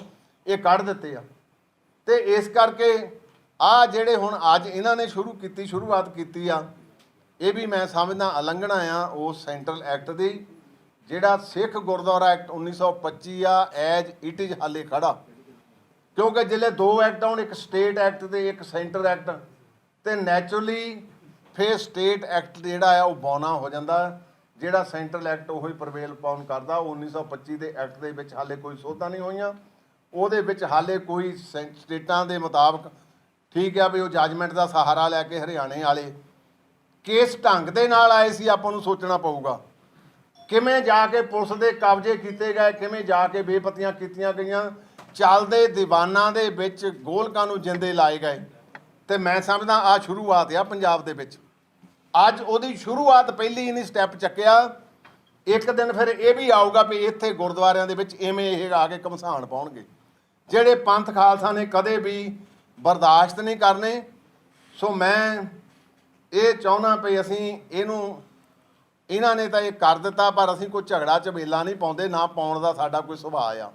ਇਹ ਕੱਢ ਦਿੱਤੇ ਆ। ਤੇ ਇਸ ਕਰਕੇ ਆ ਜਿਹੜੇ ਹੁਣ ਅੱਜ ਇਹਨਾਂ ਨੇ ਸ਼ੁਰੂ ਕੀਤੀ, ਸ਼ੁਰੂਆਤ ਕੀਤੀ ਆ, ਇਹ ਵੀ ਮੈਂ ਸਮਝਦਾ, ਉਲੰਘਣਾ ਆ ਉਸ ਸੈਂਟਰਲ ਐਕਟ ਦੀ, ਜਿਹੜਾ ਸਿੱਖ ਗੁਰਦੁਆਰਾ ਐਕਟ 1925 ਆ ਐਜ ਇਟ ਇਜ਼ ਹਾਲੇ ਖੜਾ। ਕਿਉਂਕਿ ਜਿਹੜੇ ਦੋ ਐਕਟ ਆਉਣ ਇੱਕ ਸਟੇਟ ਐਕਟ ਤੇ ਇੱਕ ਸੈਂਟਰ ਐਕਟ, ਤੇ ਨੈਚੁਰਲੀ ਫੇਰ ਸਟੇਟ ਐਕਟ ਜਿਹੜਾ ਆ, ਉਹ ਬੌਨਾ ਹੋ ਜਾਂਦਾ। ਜਿਹੜਾ ਸੈਂਟਰਲ ਐਕਟ ਉਹੀ ਪ੍ਰਵੇਲ ਪਾਉਣ ਕਰਦਾ, ਉਹ 1925 ਦੇ ਐਕਟ ਦੇ ਵਿੱਚ ਹਾਲੇ ਕੋਈ ਸੋਧਾਂ ਨਹੀਂ ਹੋਈਆਂ। ਉਹਦੇ ਵਿੱਚ ਹਾਲੇ ਕੋਈ ਸੈਂ- ਸਟੇਟਾਂ ਦੇ ਮੁਤਾਬਕ ਠੀਕ ਆ ਵੀ ਉਹ ਜੱਜਮੈਂਟ ਦਾ ਸਹਾਰਾ ਲੈ ਕੇ ਹਰਿਆਣੇ ਵਾਲੇ ਕਿਸ ਢੰਗ ਦੇ ਨਾਲ ਆਏ ਸੀ, ਆਪਾਂ ਨੂੰ ਸੋਚਣਾ ਪਊਗਾ। ਕਿਵੇਂ ਜਾ ਕੇ ਪੁਲਿਸ ਦੇ ਕਬਜ਼ੇ ਕੀਤੇ ਗਏ, ਕਿਵੇਂ ਜਾ ਕੇ ਬੇਪਤੀਆਂ ਕੀਤੀਆਂ ਗਈਆਂ, ਚੱਲਦੇ ਦੀਵਾਨਾਂ ਦੇ ਵਿੱਚ ਗੋਲਕਾਂ ਨੂੰ ਜਿੰਦੇ ਲਾਏ ਗਏ। ਤੇ ਮੈਂ ਸਮਝਦਾ ਆ ਸ਼ੁਰੂਆਤ ਆ ਪੰਜਾਬ ਦੇ ਵਿੱਚ। ਅੱਜ ਉਹਦੀ ਸ਼ੁਰੂਆਤ ਪਹਿਲੀ ਨਹੀਂ ਸਟੈਪ ਚੱਕਿਆ, ਇੱਕ ਦਿਨ ਫਿਰ ਇਹ ਵੀ ਆਊਗਾ ਵੀ ਇੱਥੇ ਗੁਰਦੁਆਰਿਆਂ ਦੇ ਵਿੱਚ ਐਵੇਂ ਇਹ ਆ ਕੇ ਘਮਸਾਨ ਪਾਉਣਗੇ। ਜਿਹੜੇ ਪੰਥ ਖਾਲਸਾ ਨੇ ਕਦੇ ਵੀ ਬਰਦਾਸ਼ਤ ਨਹੀਂ ਕਰਨੇ, ਸੋ ਮੈਂ ਇਹ ਚਾਹੁੰਦਾ ਵੀ ਅਸੀਂ ਇਹਨੂੰ, ਇਹਨਾਂ ਨੇ ਤਾਂ ਇਹ ਕਰ ਦਿੱਤਾ, ਪਰ ਅਸੀਂ ਕੋਈ ਝਗੜਾ ਝਬੇਲਾ ਨਹੀਂ ਪਾਉਂਦੇ, ਨਾ ਪਾਉਣ ਦਾ ਸਾਡਾ ਕੋਈ ਸੁਭਾਅ ਆ।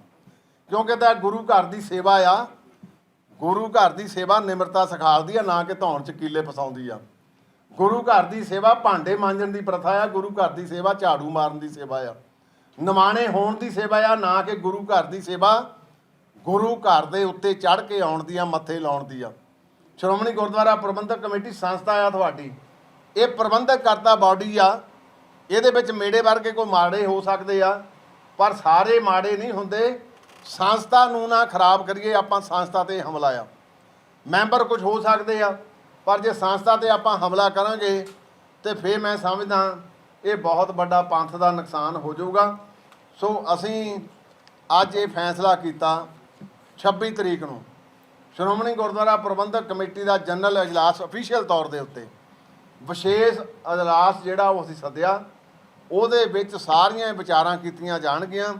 ਕਿਉਂਕਿ ਤਾਂ ਗੁਰੂ ਘਰ ਦੀ ਸੇਵਾ ਆ। ਗੁਰੂ ਘਰ ਦੀ ਸੇਵਾ ਨਿਮਰਤਾ ਸਿਖਾਲਦੀ ਆ, ਨਾ ਕਿ ਧੌਣ ਚ ਕੀਲੇ ਫਸਾਉਂਦੀ ਆ। ਗੁਰੂ ਘਰ ਦੀ ਸੇਵਾ ਭਾਂਡੇ ਮਾਂਜਣ ਦੀ ਪ੍ਰਥਾ ਆ, ਗੁਰੂ ਘਰ ਦੀ ਸੇਵਾ ਝਾੜੂ ਮਾਰਨ ਦੀ ਸੇਵਾ ਆ। ਨਿਮਾਣੇ ਹੋਣ ਦੀ ਸੇਵਾ ਆ, ਨਾ ਕਿ ਗੁਰੂ ਘਰ ਦੀ ਸੇਵਾ ਗੁਰੂ ਘਰ ਦੇ ਉੱਤੇ ਚੜ ਕੇ ਆਉਣ ਦੀ ਆ ਮੱਥੇ ਲਾਉਣ ਦੀ ਆ ਸ਼੍ਰੋਮਣੀ ਗੁਰਦੁਆਰਾ ਪ੍ਰਬੰਧਕ ਕਮੇਟੀ ਸੰਸਥਾ ਆ ਤੁਹਾਡੀ। ਇਹ ਪ੍ਰਬੰਧਕ ਕਰਤਾ ਬਾਡੀ ਆ। ਇਹਦੇ ਵਿੱਚ ਮੇੜੇ ਵਰਗੇ ਕੋਈ ਮਾੜੇ ਹੋ ਸਕਦੇ ਆ, ਪਰ ਸਾਰੇ ਮਾੜੇ ਨਹੀਂ ਹੁੰਦੇ। ਸੰਸਥਾ ਨੂੰ ਨਾ ਖਰਾਬ ਕਰੀਏ, ਆਪਾਂ ਸੰਸਥਾ ਤੇ ਹਮਲਾ ਆ। ਮੈਂਬਰ ਕੁਝ ਹੋ ਸਕਦੇ ਆ, ਪਰ ਜੇ ਸੰਸਥਾ ਤੇ ਆਪਾਂ ਹਮਲਾ ਕਰਾਂਗੇ, ਤੇ ਫੇਰ ਮੈਂ ਸਮਝਦਾ ਇਹ ਬਹੁਤ ਵੱਡਾ ਪੰਥ ਦਾ ਨੁਕਸਾਨ ਹੋ ਜਾਊਗਾ। ਸੋ ਅਸੀਂ ਅੱਜ ਇਹ ਫੈਸਲਾ ਕੀਤਾ 26 ਤਰੀਕ ਨੂੰ ਸ਼੍ਰੋਮਣੀ ਗੁਰਦੁਆਰਾ ਪ੍ਰਬੰਧਕ ਕਮੇਟੀ ਦਾ ਜਨਰਲ ਅਜਲਾਸ ਅਫੀਸ਼ੀਅਲ ਤੌਰ ਦੇ ਉੱਤੇ। ਵਿਸ਼ੇਸ਼ ਅਜਲਾਸ ਜਿਹੜਾ ਉਹ ਅਸੀਂ ਸੱਦਿਆ। ਉਹਦੇ ਵਿੱਚ ਸਾਰੀਆਂ ਵਿਚਾਰਾਂ ਕੀਤੀਆਂ ਜਾਣਗੀਆਂ।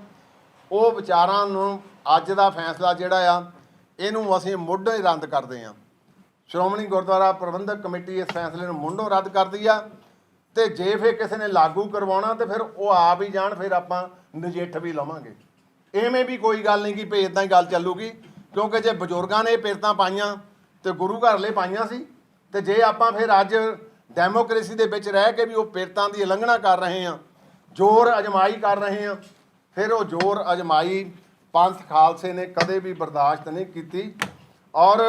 ਉਹ ਵਿਚਾਰਾਂ ਨੂੰ ਅੱਜ ਦਾ ਫੈਸਲਾ ਜਿਹੜਾ ਆ, ਇਹਨੂੰ ਅਸੀਂ ਮੁੱਢੋਂ ਹੀ ਰੱਦ ਕਰਦੇ ਹਾਂ। ਸ਼੍ਰੋਮਣੀ ਗੁਰਦੁਆਰਾ ਪ੍ਰਬੰਧਕ ਕਮੇਟੀ ਇਸ ਫੈਸਲੇ ਨੂੰ ਮੁੱਢੋਂ ਰੱਦ ਕਰਦੀ ਆ ਤੇ ਜੇ ਫਿਰ ਕਿਸੇ ਨੇ ਲਾਗੂ ਕਰਵਾਉਣਾ ਤੇ ਫਿਰ ਉਹ ਆਪ ਹੀ ਜਾਣ, ਫਿਰ ਆਪਾਂ ਨਜਿੱਠ ਵੀ ਲਵਾਂਗੇ। ਐਵੇਂ ਵੀ ਕੋਈ ਗੱਲ ਨਹੀਂ ਕਿ ਭਈ ਇਦਾਂ ਹੀ ਗੱਲ ਚੱਲੂਗੀ, ਕਿਉਂਕਿ ਜੇ ਬਜ਼ੁਰਗਾਂ ਨੇ ਇਹ ਪਾਈਆਂ ਤੇ ਗੁਰੂ ਘਰ ਲਈ ਪਾਈਆਂ ਸੀ, ਤੇ ਜੇ ਆਪਾਂ ਫਿਰ ਅੱਜ ਡੈਮੋਕ੍ਰੇਸੀ ਦੇ ਵਿੱਚ ਰਹਿ ਕੇ ਵੀ ਉਹ ਪੇਰਤਾਂ ਦੀ ਉਲੰਘਣਾ ਕਰ ਰਹੇ ਆ ਜ਼ੋਰ ਅਜਮਾਈ ਕਰ ਰਹੇ ਆ ਫਿਰ ਉਹ ਜ਼ੋਰ ਅਜਮਾਈ ਪੰਥ ਖਾਲਸੇ ਨੇ ਕਦੇ ਵੀ ਬਰਦਾਸ਼ਤ ਨਹੀਂ ਕੀਤੀ। ਔਰ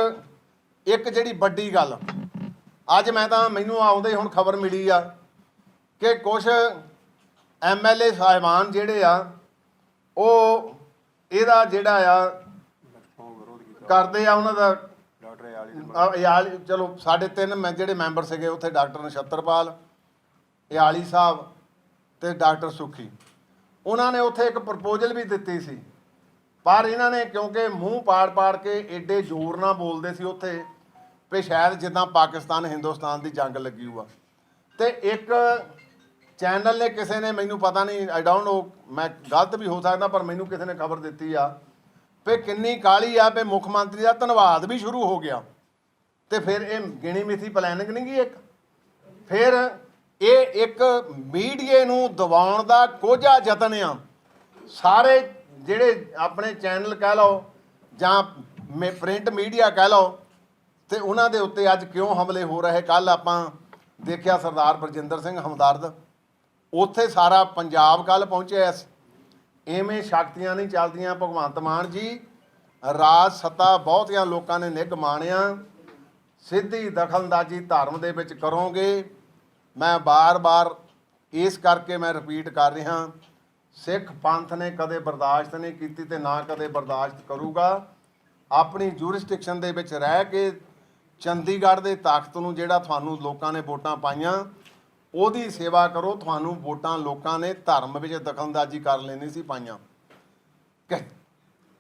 ਇੱਕ ਜਿਹੜੀ ਵੱਡੀ ਗੱਲ, ਅੱਜ ਮੈਂ ਤਾਂ ਮੈਨੂੰ ਆਉਂਦੇ ਹੁਣ ਖਬਰ ਮਿਲੀ ਆ ਕਿ ਕੁਝ ਐਮਐਲਏ ਸਾਹਿਬਾਨ ਜਿਹੜੇ ਆ ਉਹ ਇਹਦਾ ਜਿਹੜਾ ਆ ਕਰਦੇ ਆ ਉਹਨਾਂ ਦਾ ਡਾਕਟਰ ਇਆਲੀ ਚਲੋ ਸਾਡੇ ਤਿੰਨ ਮੈਂ ਜਿਹੜੇ ਮੈਂਬਰ ਸੀਗੇ ਉੱਥੇ ਡਾਕਟਰ ਨਛੱਤਰਪਾਲ ਇਆਲੀ ਸਾਹਿਬ ਤੇ ਡਾਕਟਰ ਸੁਖੀ। ਉਹਨਾਂ ਨੇ ਉੱਥੇ ਇੱਕ ਪ੍ਰਪੋਜ਼ਲ ਵੀ ਦਿੱਤੀ ਸੀ। ਪਰ ਇਹਨਾਂ ਨੇ ਕਿਉਂਕਿ ਮੂੰਹ ਪਾੜ-ਪਾੜ ਕੇ ਏਡੇ ਜ਼ੋਰ ਨਾਲ ਬੋਲਦੇ ਸੀ ਉੱਥੇ ਵੀ ਸ਼ਾਇਦ ਜਿੱਦਾਂ ਪਾਕਿਸਤਾਨ ਹਿੰਦੁਸਤਾਨ ਦੀ ਜੰਗ ਲੱਗੀ ਹੋਆ ਤੇ ਇੱਕ ਚੈਨਲ ਨੇ ਕਿਸੇ ਨੇ ਮੈਨੂੰ ਪਤਾ ਨਹੀਂ ਆਈ ਡੋਨਟ ਨੋ ਮੈਂ ਗਲਤ ਵੀ ਹੋ ਸਕਦਾ, ਪਰ ਮੈਨੂੰ ਕਿਸੇ ਨੇ ਖਬਰ ਦਿੱਤੀ ਆ। ਵੀ ਕਿੰਨੀ ਕਾਲੀ ਆ, ਵੀ ਮੁੱਖ ਮੰਤਰੀ ਦਾ ਧੰਨਵਾਦ ਵੀ ਸ਼ੁਰੂ ਹੋ ਗਿਆ। ਤੇ ਫਿਰ ਇਹ ਗਿਣੀ ਮਿਥੀ ਪਲੈਨਿੰਗ ਨਹੀਂ ਗਈ ਇੱਕ। ਫਿਰ ਇਹ ਇੱਕ ਮੀਡੀਏ ਨੂੰ ਦਬਾਉਣ ਦਾ ਕੋਝਾ ਯਤਨ ਆ। ਸਾਰੇ ਜਿਹੜੇ ਆਪਣੇ ਚੈਨਲ ਕਹਿ ਲਓ, ਜਾਂ ਪ੍ਰਿੰਟ ਮੀਡੀਆ ਕਹਿ ਲਓ, ਤੇ ਉਹਨਾਂ ਦੇ ਉੱਤੇ ਅੱਜ ਕਿਉਂ ਹਮਲੇ ਹੋ ਰਹੇ? ਕੱਲ ਆਪਾਂ ਦੇਖਿਆ ਸਰਦਾਰ ਬਰਜਿੰਦਰ ਸਿੰਘ ਹਮਦਰਦ। ਉੱਥੇ ਸਾਰਾ ਪੰਜਾਬ ਕੱਲ ਪਹੁੰਚਿਆ ਸੀ ਐਵੇਂ ਸ਼ਕਤੀਆਂ ਨਹੀਂ ਚੱਲਦੀਆਂ। ਭਗਵੰਤ ਮਾਨ ਜੀ, ਰਾਜ ਸੱਤਾ ਬਹੁਤਿਆਂ ਲੋਕਾਂ ਨੇ ਨਿੱਘ ਮਾਣਿਆ। ਸਿੱਧੀ ਦਖਲਅੰਦਾਜ਼ੀ ਧਰਮ ਦੇ ਵਿੱਚ ਕਰੋਗੇ। ਮੈਂ ਬਾਰ-ਬਾਰ ਇਸ ਕਰਕੇ ਮੈਂ ਰਿਪੀਟ ਕਰ ਰਿਹਾ। ਸਿੱਖ ਪੰਥ ਨੇ ਕਦੇ ਬਰਦਾਸ਼ਤ ਨਹੀਂ ਕੀਤੀ ਤੇ ਨਾ ਕਦੇ ਬਰਦਾਸ਼ਤ ਕਰੂਗਾ। ਆਪਣੀ ਜੂਰਿਸਡਿਕਸ਼ਨ ਦੇ ਵਿੱਚ ਰਹਿ ਕੇ ਚੰਡੀਗੜ੍ਹ ਦੇ ਤਾਕਤ ਨੂੰ ਜਿਹੜਾ ਤੁਹਾਨੂੰ ਲੋਕਾਂ ਨੇ ਵੋਟਾਂ ਪਾਈਆਂ ਉਹਦੀ ਸੇਵਾ ਕਰੋ, ਤੁਹਾਨੂੰ ਵੋਟਾਂ ਲੋਕਾਂ ਨੇ ਧਰਮ ਵਿੱਚ ਦਖਲਅੰਦਾਜ਼ੀ ਕਰ ਲੈਣੀ ਸੀ ਪਾਈਆਂ। ਕ-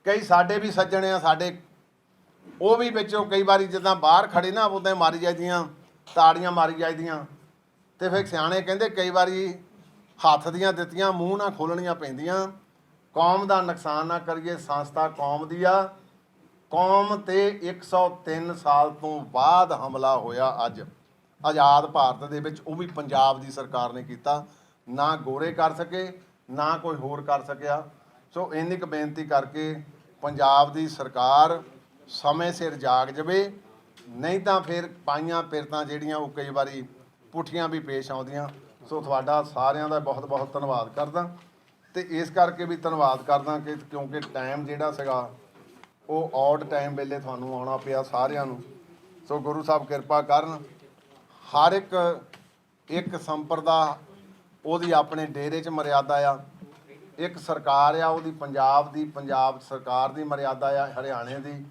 ਕਈ ਸਾਡੇ ਵੀ ਸੱਜਣ ਆ, ਸਾਡੇ ਉਹ ਵੀ ਵਿੱਚੋਂ ਕਈ ਵਾਰੀ ਜਿੱਦਾਂ ਬਾਹਰ ਖੜੇ ਨਾ, ਉਦਾਂ ਮਾਰੀ ਜਾਂਦੀਆਂ ਤਾੜੀਆਂ ਮਾਰੀ ਜਾਂਦੀਆਂ ਤੇ ਫਿਰ ਸਿਆਣੇ ਕਹਿੰਦੇ ਕਈ ਵਾਰੀ ਹੱਥ ਦੀਆਂ ਦਿੱਤੀਆਂ, ਮੂੰਹ ਨਾ ਖੋਲਣੀਆਂ ਪੈਂਦੀਆਂ। ਕੌਮ ਦਾ ਨੁਕਸਾਨ ਨਾ ਕਰੀਏ, ਸੰਸਥਾ ਕੌਮ ਦੀ ਆ। ਕੌਮ ਤੇ 103 ਸਾਲ ਤੋਂ ਬਾਅਦ ਹਮਲਾ ਹੋਇਆ ਅੱਜ। ਆਜ਼ਾਦ ਭਾਰਤ ਦੇ ਵਿੱਚ ਉਹ ਵੀ ਪੰਜਾਬ ਦੀ ਸਰਕਾਰ ਨੇ ਕੀਤਾ। ਨਾ ਗੋਰੇ ਕਰ ਸਕੇ, ਨਾ ਕੋਈ ਹੋਰ ਕਰ ਸਕਿਆ। ਸੋ ਇੰਨੀ ਕੁ ਬੇਨਤੀ ਕਰਕੇ ਪੰਜਾਬ ਦੀ ਸਰਕਾਰ ਸਮੇਂ ਸਿਰ ਜਾਗ ਜਵੇ, ਨਹੀਂ ਤਾਂ ਫਿਰ ਪਾਈਆਂ ਪਿਰਤਾਂ ਜਿਹੜੀਆਂ ਉਹ ਕਈ ਵਾਰੀ ਪੁੱਠੀਆਂ ਵੀ ਪੇਸ਼ ਆਉਂਦੀਆਂ। ਸੋ ਤੁਹਾਡਾ ਸਾਰਿਆਂ ਦਾ ਬਹੁਤ ਬਹੁਤ ਧੰਨਵਾਦ ਕਰਦਾ। ਤੇ ਇਸ ਕਰਕੇ ਵੀ ਧੰਨਵਾਦ ਕਰਦਾ ਕਿ ਕਿਉਂਕਿ ਟਾਈਮ ਜਿਹੜਾ ਸੀਗਾ, ਉਹ ਔਡ ਟਾਈਮ ਵੇਲੇ ਤੁਹਾਨੂੰ ਆਉਣਾ ਪਿਆ ਸਾਰਿਆਂ ਨੂੰ। ਸੋ ਗੁਰੂ ਸਾਹਿਬ ਕਿਰਪਾ ਕਰਨ। ਹਰ ਇੱਕ ਇੱਕ ਸੰਪਰਦਾ ਉਹਦੀ ਆਪਣੇ ਡੇਰੇ 'ਚ ਮਰਿਆਦਾ ਆ। ਇੱਕ ਸਰਕਾਰ ਆ, ਉਹਦੀ ਪੰਜਾਬ ਦੀ, ਪੰਜਾਬ ਸਰਕਾਰ ਦੀ ਮਰਿਆਦਾ ਆ, ਹਰਿਆਣੇ ਦੀ।